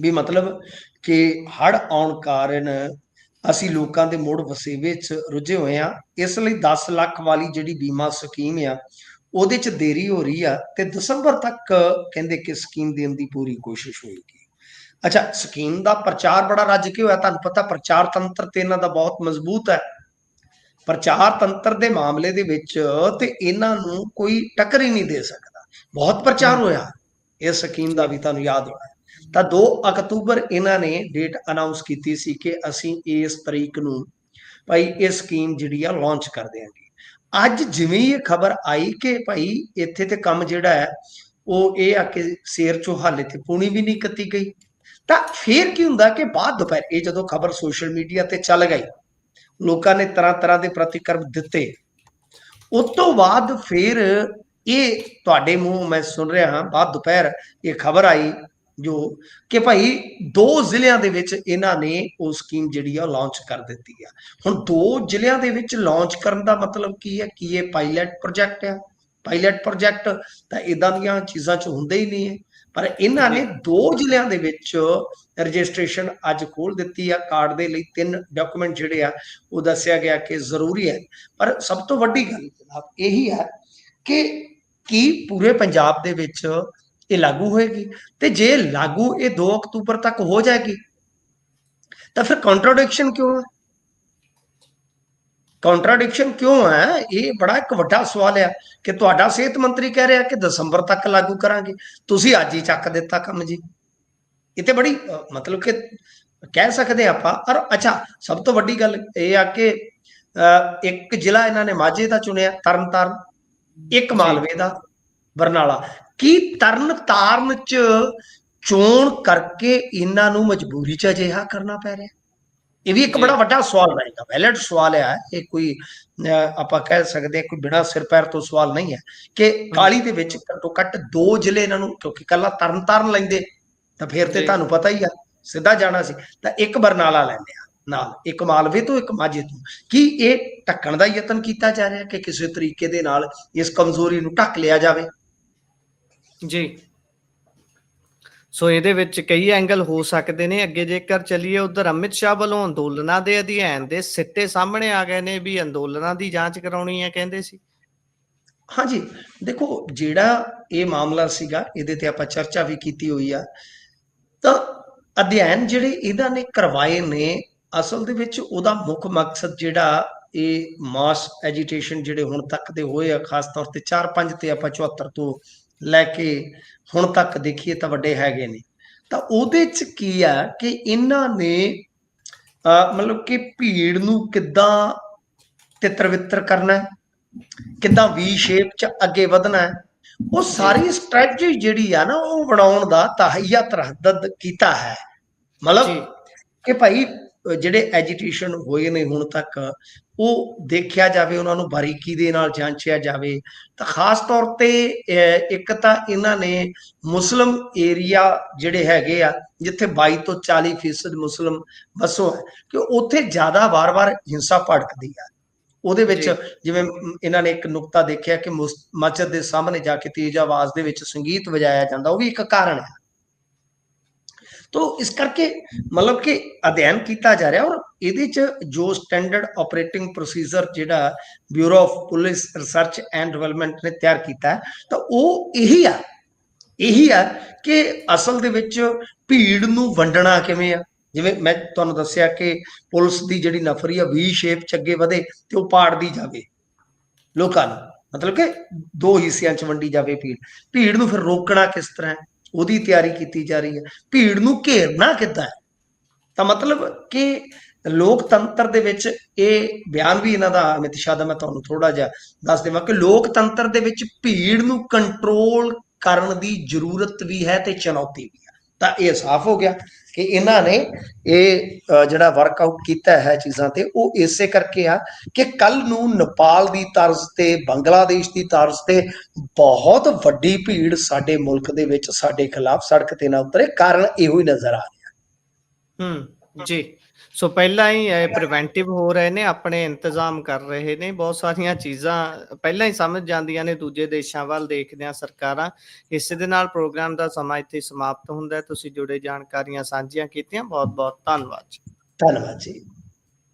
ਵੀ ਮਤਲਬ ਕਿ ਹੜ ਆਉਣ ਕਾਰਨ ਅਸੀਂ ਲੋਕਾਂ ਦੇ ਮੁੜ ਵਸੇਵੇ 'ਚ ਰੁੱਝੇ ਹੋਏ ਆ ਇਸ ਲਈ 10 ਲੱਖ ਵਾਲੀ ਜਿਹੜੀ ਬੀਮਾ ਸਕੀਮ ਆ ਉਹਦੇ 'ਚ ਦੇਰੀ ਹੋ ਰਹੀ ਆ ਤੇ ਦਸੰਬਰ ਤੱਕ ਕਹਿੰਦੇ ਕਿ ਸਕੀਮ ਦੇਣ ਦੀ ਪੂਰੀ ਕੋਸ਼ਿਸ਼ ਹੋਏਗੀ। ਅੱਛਾ, ਸਕੀਮ ਦਾ ਪ੍ਰਚਾਰ ਬੜਾ ਰੱਜ ਕੇ ਹੋਇਆ। ਤੁਹਾਨੂੰ ਪਤਾ ਪ੍ਰਚਾਰ ਤੰਤਰ ਤੇ ਇਹਨਾਂ ਦਾ ਬਹੁਤ ਮਜ਼ਬੂਤ ਹੈ। ਪ੍ਰਚਾਰ ਤੰਤਰ ਦੇ ਮਾਮਲੇ ਦੇ ਵਿੱਚ ਤੇ ਇਹਨਾਂ ਨੂੰ ਕੋਈ ਟੱਕਰ ਹੀ ਨਹੀਂ ਦੇ ਸਕਦਾ। ਬਹੁਤ ਪ੍ਰਚਾਰ ਹੋਇਆ। ਇਸ ਸਕੀਮ ਦਾ ਵੀ ਤੁਹਾਨੂੰ ਯਾਦ ਹੋਣਾ ਤਾਂ 2 ਅਕਤੂਬਰ ਇਹਨਾਂ ਨੇ ਡੇਟ ਅਨਾਉਂਸ ਕੀਤੀ ਸੀ ਕਿ ਅਸੀਂ ਇਸ ਤਰੀਕ ਨੂੰ ਭਾਈ ਇਹ ਸਕੀਮ ਜਿਹੜੀ ਆ ਲਾਂਚ ਕਰ ਦਿਆਂਗੇ। ਅੱਜ ਜਿਵੇਂ ਇਹ ਖਬਰ ਆਈ ਕਿ ਭਾਈ ਇੱਥੇ ਤੇ ਕੰਮ ਜਿਹੜਾ ਹੈ, ਉਹ ਇਹ ਆ ਕਿ ਸ਼ੇਰ ਚੋਂ ਹਾਲੇ ਤੇ ਪੂਣੀ ਵੀ ਨਹੀਂ ਕੱਤੀ ਗਈ। ਤਾਂ ਫੇਰ ਕੀ ਹੁੰਦਾ ਕਿ ਬਾਅਦ ਦੁਪਹਿਰ ਇਹ ਜਦੋਂ ਖਬਰ ਸੋਸ਼ਲ ਮੀਡੀਆ ਤੇ ਚੱਲ ਗਈ, ਲੋਕਾਂ ਨੇ ਤਰ੍ਹਾਂ ਤਰ੍ਹਾਂ ਦੇ ਪ੍ਰਤੀਕਰਮ ਦਿੱਤੇ। ਉਸ ਤੋਂ ਬਾਅਦ ਫਿਰ ਇਹ ਤੁਹਾਡੇ ਮੂੰਹ ਮੈਂ ਸੁਣ ਰਿਹਾ ਹਾਂ, ਬਾਅਦ ਦੁਪਹਿਰ ਇਹ ਖਬਰ ਆਈ ਜੋ ਕਿ ਭਾਈ ਦੋ ਜ਼ਿਲ੍ਹਿਆਂ ਦੇ ਵਿੱਚ ਇਹਨਾਂ ਨੇ ਉਹ ਸਕੀਮ ਜਿਹੜੀ ਆ ਲਾਂਚ ਕਰ ਦਿੱਤੀ ਆ। ਹੁਣ ਦੋ ਜ਼ਿਲ੍ਹਿਆਂ ਦੇ ਵਿੱਚ ਲਾਂਚ ਕਰਨ ਦਾ ਮਤਲਬ ਕੀ ਹੈ? ਕਿ ਇਹ ਪਾਇਲਟ ਪ੍ਰੋਜੈਕਟ ਆ? ਪਾਇਲਟ ਪ੍ਰੋਜੈਕਟ ਤਾਂ ਇਦਾਂ ਦੀਆਂ ਚੀਜ਼ਾਂ 'ਚ ਹੁੰਦੇ ਹੀ ਨਹੀਂ ਹੈ। ਪਰ ਇਹਨਾਂ ਨੇ ਦੋ ਜ਼ਿਲ੍ਹਿਆਂ ਦੇ ਵਿੱਚ ਰਜਿਸਟ੍ਰੇਸ਼ਨ ਅੱਜ ਖੋਲ ਦਿੱਤੀ ਆ। ਕਾਰਡ ਦੇ ਲਈ ਤਿੰਨ ਡਾਕੂਮੈਂਟ ਜਿਹੜੇ ਆ ਉਹ ਦੱਸਿਆ ਗਿਆ ਕਿ ਜ਼ਰੂਰੀ ਹੈ। ਪਰ ਸਭ ਤੋਂ ਵੱਡੀ ਗੱਲ ਜਨਾਬ ਇਹੀ ਹੈ ਕਿ ਕੀ ਪੂਰੇ ਪੰਜਾਬ ਦੇ ਵਿੱਚ ਇਹ ਲਾਗੂ ਹੋਏਗੀ। ਤੇ ਜੇ ਲਾਗੂ ਇਹ 2 ਅਕਤੂਬਰ ਤੱਕ ਹੋ ਜਾਏਗੀ ਤਾਂ ਫਿਰ ਕੰਟਰਡਿਕਸ਼ਨ ਕਿਉਂ ਹੈ? ਕੰਟਰਡਿਕਸ਼ਨ ਕਿਉਂ ਹੈ? ਇਹ ਬੜਾ ਇੱਕ ਵੱਡਾ ਸਵਾਲ ਹੈ ਕਿ ਤੁਹਾਡਾ ਸਿਹਤ ਮੰਤਰੀ ਕਹਿ ਰਿਹਾ ਕਿ ਦਸੰਬਰ ਤੱਕ ਲਾਗੂ ਕਰਾਂਗੇ। ਤੁਸੀਂ ਅੱਜ ਹੀ ਚੱਕ ਦਿੱਤਾ ਕੰਮ ਜੀ। ਇਹ ਤੇ ਬੜੀ ਮਤਲਬ ਕਿ ਕਹਿ ਸਕਦੇ ਆਪਾਂ। ਔਰ ਅੱਛਾ ਸਭ ਤੋਂ ਵੱਡੀ ਗੱਲ ਇਹ ਆ ਕਿ ਇੱਕ ਜ਼ਿਲ੍ਹਾ ਇਹਨਾਂ ਨੇ ਮਾਝੇ ਦਾ ਚੁਣਿਆ ਤਰਨਤਾਰਨ ਇੱਕ ਮਾਲਵੇ ਦਾ ਬਰਨਾਲਾ। ਕੀ ਤਰਨਤਾਰਨ ਚ ਚੋਣ ਕਰਕੇ ਇਹਨਾਂ ਨੂੰ ਮਜਬੂਰੀ ਚ ਅਜਿਹਾ ਕਰਨਾ ਪੈ ਰਿਹਾ? ਇਹ ਵੀ ਇੱਕ। ਬੜਾ ਵੱਡਾ ਸਵਾਲ ਰਹੇਗਾ ਵੈਲਿਡ ਸਵਾਲ ਹੈ। ਇਹ ਕੋਈ ਆਪਾਂ ਕਹਿ ਸਕਦੇ ਹਾਂ ਕੋਈ ਬਿਨਾ ਸਿਰ ਪੈਰ ਤੋਂ ਸਵਾਲ ਨਹੀਂ ਹੈ ਕਿ ਕਾਲੀ ਦੇ ਵਿੱਚ ਘੱਟੋ ਘੱਟ ਦੋ ਜ਼ਿਲ੍ਹੇ ਇਹਨਾਂ ਨੂੰ ਕਿਉਂਕਿ ਕੱਲਾ ਤਰਨਤਾਰਨ ਲੈਂਦੇ ਤਾਂ ਫਿਰ ਤੇ। ਤੁਹਾਨੂੰ ਪਤਾ ਹੀ ਆ ਸਿੱਧਾ ਜਾਣਾ ਸੀ। ਤਾਂ ਇੱਕ ਬਰਨਾਲਾ ਲੈਂਦੇ ਆ ਨਾਲ। ਇੱਕ ਮਾਲਵੇ ਤੋਂ ਇੱਕ ਮਾਝੇ ਤੋਂ। ਕੀ ਇਹ ਢੱਕਣ ਦਾ ਯਤਨ ਕੀਤਾ ਜਾ ਰਿਹਾ ਕਿ ਕਿਸੇ ਤਰੀਕੇ ਦੇ ਨਾਲ ਇਸ ਕਮਜ਼ੋਰੀ ਨੂੰ ਢੱਕ ਲਿਆ ਜਾਵੇ? ਜੀ। ਸੋ ਇਹਦੇ ਵਿੱਚ ਕਈ ਐਂਗਲ ਹੋ ਸਕਦੇ ਨੇ। ਅੱਗੇ ਜੇਕਰ ਚਲੀਏ ਉਧਰ, ਅਮਿਤ ਸ਼ਾਹ ਵੱਲੋਂ ਅੰਦੋਲਨਾਂ ਦੇ ਅਧਿਐਨ ਦੇ ਸਿੱਟੇ ਸਾਹਮਣੇ ਆ ਗਏ ਨੇ ਵੀ ਅੰਦੋਲਨਾਂ ਦੀ ਜਾਂਚ ਕਰਾਉਣੀ ਹੈ, ਕਹਿੰਦੇ ਸੀ। ਹਾਂਜੀ, ਦੇਖੋ, ਜਿਹੜਾ ਇਹ ਮਾਮਲਾ ਸੀਗਾ, ਇਹਦੇ ਤੇ ਆਪਾਂ ਚਰਚਾ ਵੀ ਕੀਤੀ ਹੋਈ ਆ। ਤਾਂ ਅਧਿਐਨ ਜਿਹੜੇ ਇਹਨਾਂ ਨੇ ਕਰਵਾਏ ਨੇ, ਅਸਲ ਦੇ ਵਿੱਚ ਉਹਦਾ ਮੁੱਖ ਮਕਸਦ ਜਿਹੜਾ ਇਹ ਮਾਸ ਐਜੀਟੇਸ਼ਨ ਜਿਹੜੇ ਹੁਣ ਤੱਕ ਦੇ ਹੋਏ ਆ, ਖਾਸ ਤੌਰ ਤੇ 4-5 ਤੇ ਆਪਾਂ 74 ਤੋਂ ਲੈ ਕੇ ਹੁਣ ਤੱਕ ਦੇਖੀਏ ਤਾਂ ਵੱਡੇ ਹੈਗੇ ਨੇ। ਤਾਂ ਉਹਦੇ ਚ ਕੀ ਆ ਕਿ ਇਹਨਾਂ ਨੇ ਮਤਲਬ ਕਿ ਭੀੜ ਨੂੰ ਕਿੱਦਾਂ ਤਿੱਤਰ ਵਿਤਰ ਕਰਨਾ ਹੈ ਕਿੱਦਾਂ ਵੀ ਸ਼ੇਪ ਚ ਅੱਗੇ ਵਧਣਾ ਹੈ ਉਹ ਸਾਰੀ ਸਟ੍ਰੈਟਜੀ ਜਿਹੜੀ ਆ ਨਾ ਉਹ ਬਣਾਉਣ ਦਾ ਤਹਈਆ ਤਰਹੱਦਦ ਕੀਤਾ ਹੈ। ਮਤਲਬ ਕਿ ਭਾਈ ਜਿਹੜੇ ਐਜੀਟੇਸ਼ਨ ਹੋਏ ਨੇ ਹੁਣ ਤੱਕ ਉਹ ਦੇਖਿਆ ਜਾਵੇ ਉਹਨਾਂ ਨੂੰ ਬਾਰੀਕੀ ਦੇ ਨਾਲ ਜਾਂਚਿਆ ਜਾਵੇ ਤਾਂ ਖਾਸ ਤੌਰ ਤੇ ਇੱਕ ਤਾਂ ਇਹਨਾਂ ਨੇ ਮੁਸਲਮ ਏਰੀਆ ਜਿਹੜੇ ਹੈਗੇ ਆ ਜਿੱਥੇ 22 ਤੋਂ 40% ਫੀਸਦ ਮੁਸਲਮ ਵਸੋ ਹੈ ਕਿ ਉੱਥੇ ਜ਼ਿਆਦਾ ਵਾਰ-ਵਾਰ ਹਿੰਸਾ ਭੜਕਦੀ ਆ ਉਹਦੇ ਵਿੱਚ। ਜਿਵੇਂ ਇਹਨਾਂ ਨੇ ਇੱਕ ਨੁਕਤਾ ਦੇਖਿਆ ਕਿ ਮੁਸ- ਮਸਜਿਦ ਦੇ ਸਾਹਮਣੇ ਜਾ ਕੇ ਤੇਜ਼ ਆਵਾਜ਼ ਦੇ ਵਿੱਚ ਸੰਗੀਤ ਵਜਾਇਆ ਜਾਂਦਾ ਉਹ ਵੀ ਇੱਕ ਕਾਰਨ ਹੈ ਤੋ ਇਸ ਕਰਕੇ ਮਤਲਬ ਕਿ ਅਧਿਐਨ ਕੀਤਾ ਜਾ ਰਿਹਾ ਔਰ ਇਹਦੇ ਚ ਜੋ ਸਟੈਂਡਰਡ ਆਪਰੇਟਿੰਗ ਪ੍ਰੋਸੀਜਰ ਜਿਹੜਾ bureau of police research and development ਨੇ ਤਿਆਰ ਕੀਤਾ ਤਾਂ ਉਹ ਇਹੀ ਆ ਇਹੀ ਆ ਕਿ ਅਸਲ ਦੇ ਵਿੱਚ ਭੀੜ ਨੂੰ ਵੰਡਣਾ ਕਿਵੇਂ ਆ? ਜਿਵੇਂ ਮੈਂ ਤੁਹਾਨੂੰ ਦੱਸਿਆ ਕਿ ਪੁਲਿਸ ਦੀ ਜਿਹੜੀ ਨਫਰੀ ਆ ਵੀ ਸ਼ੇਪ ਚ ਅੱਗੇ ਵਧੇ ਤੇ ਉਹ ਪਾੜਦੀ ਜਾਵੇ ਲੋਕਾਂ ਨੂੰ। ਮਤਲਬ ਕਿ ਦੋ ਹਿੱਸਿਆਂ ਚ ਵੰਡੀ ਜਾਵੇ ਭੀੜ। ਭੀੜ ਨੂੰ ਫਿਰ ਰੋਕਣਾ ਕਿਸ ਤਰ੍ਹਾਂ ਹੈ? ਉਹਦੀ ਤਿਆਰੀ ਕੀਤੀ ਜਾ ਰਹੀ ਹੈ। ਭੀੜ ਨੂੰ ਘੇਰਨਾ ਕਿੱਦਾਂ ਹੈ? ਤਾਂ ਮਤਲਬ ਕਿ ਲੋਕਤੰਤਰ ਦੇ ਵਿੱਚ ਇਹ ਬਿਆਨ ਵੀ ਇਹਨਾਂ ਦਾ, ਅਮਿਤ ਸ਼ਾਹ ਦਾ ਮੈਂ ਤੁਹਾਨੂੰ ਥੋੜਾ ਜਿਹਾ ਦੱਸ ਦੇਵਾਂ ਕਿ ਲੋਕਤੰਤਰ ਦੇ ਵਿੱਚ ਭੀੜ ਨੂੰ ਕੰਟਰੋਲ ਕਰਨ ਦੀ ਜ਼ਰੂਰਤ ਵੀ ਹੈ ਤੇ ਚੁਣੌਤੀ ਵੀ ਹੈ। ਤਾਂ ਇਹ ਸਾਫ਼ ਹੋ ਗਿਆ। ਕਿ ਇਹਨਾਂ ਨੇ ਇਹ ਅ, ਜਿਹੜਾ ਵਰਕਆਊਟ ਕੀਤਾ ਹੈ ਚੀਜ਼ਾਂ ਤੇ ਉਹ ਇਸੇ ਕਰਕੇ ਆ ਕਿ ਕੱਲ ਨੂੰ ਨੇਪਾਲ ਦੀ ਤਰਜ਼ ਤੇ ਬੰਗਲਾਦੇਸ਼ ਦੀ ਤਰਜ਼ ਤੇ ਬਹੁਤ ਵੱਡੀ ਭੀੜ ਸਾਡੇ ਮੁਲਕ ਦੇ ਵਿੱਚ ਸਾਡੇ ਖਿਲਾਫ ਸੜਕ ਤੇ ਨਾ ਉਤਰੇ ਕਾਰਨ ਇਹੋ ਹੀ ਨਜ਼ਰ ਆ ਰਿਹਾ। ਹੂੰ ਜੀ। ਸੋ ਪਹਿਲਾਂ ਹੀ ਇਹ ਪ੍ਰੀਵੈਂਟਿਵ ਹੋ ਰਹੇ ਨੇ, ਆਪਣੇ ਇੰਤਜ਼ਾਮ ਕਰ ਰਹੇ ਨੇ, ਬਹੁਤ ਸਾਰੀਆਂ ਚੀਜ਼ਾਂ ਪਹਿਲਾਂ ਹੀ ਸਮਝ ਜਾਂਦੀਆਂ ਨੇ, ਦੂਜੇ ਦੇਸ਼ਾਂ ਵੱਲ ਦੇਖਦਿਆਂ ਸਰਕਾਰਾਂ। ਇਸੇ ਦੇ ਨਾਲ ਪ੍ਰੋਗਰਾਮ ਦਾ ਸਮਾਂ ਇੱਥੇ ਸਮਾਪਤ ਹੁੰਦਾ ਹੈ। ਤੁਸੀਂ ਜੁੜੇ ਜਾਣਕਾਰੀਆਂ ਸਾਂਝੀਆਂ ਕੀਤੀਆਂ। ਬਹੁਤ ਬਹੁਤ ਧੰਨਵਾਦ ਜੀ। ਧੰਨਵਾਦ ਜੀ।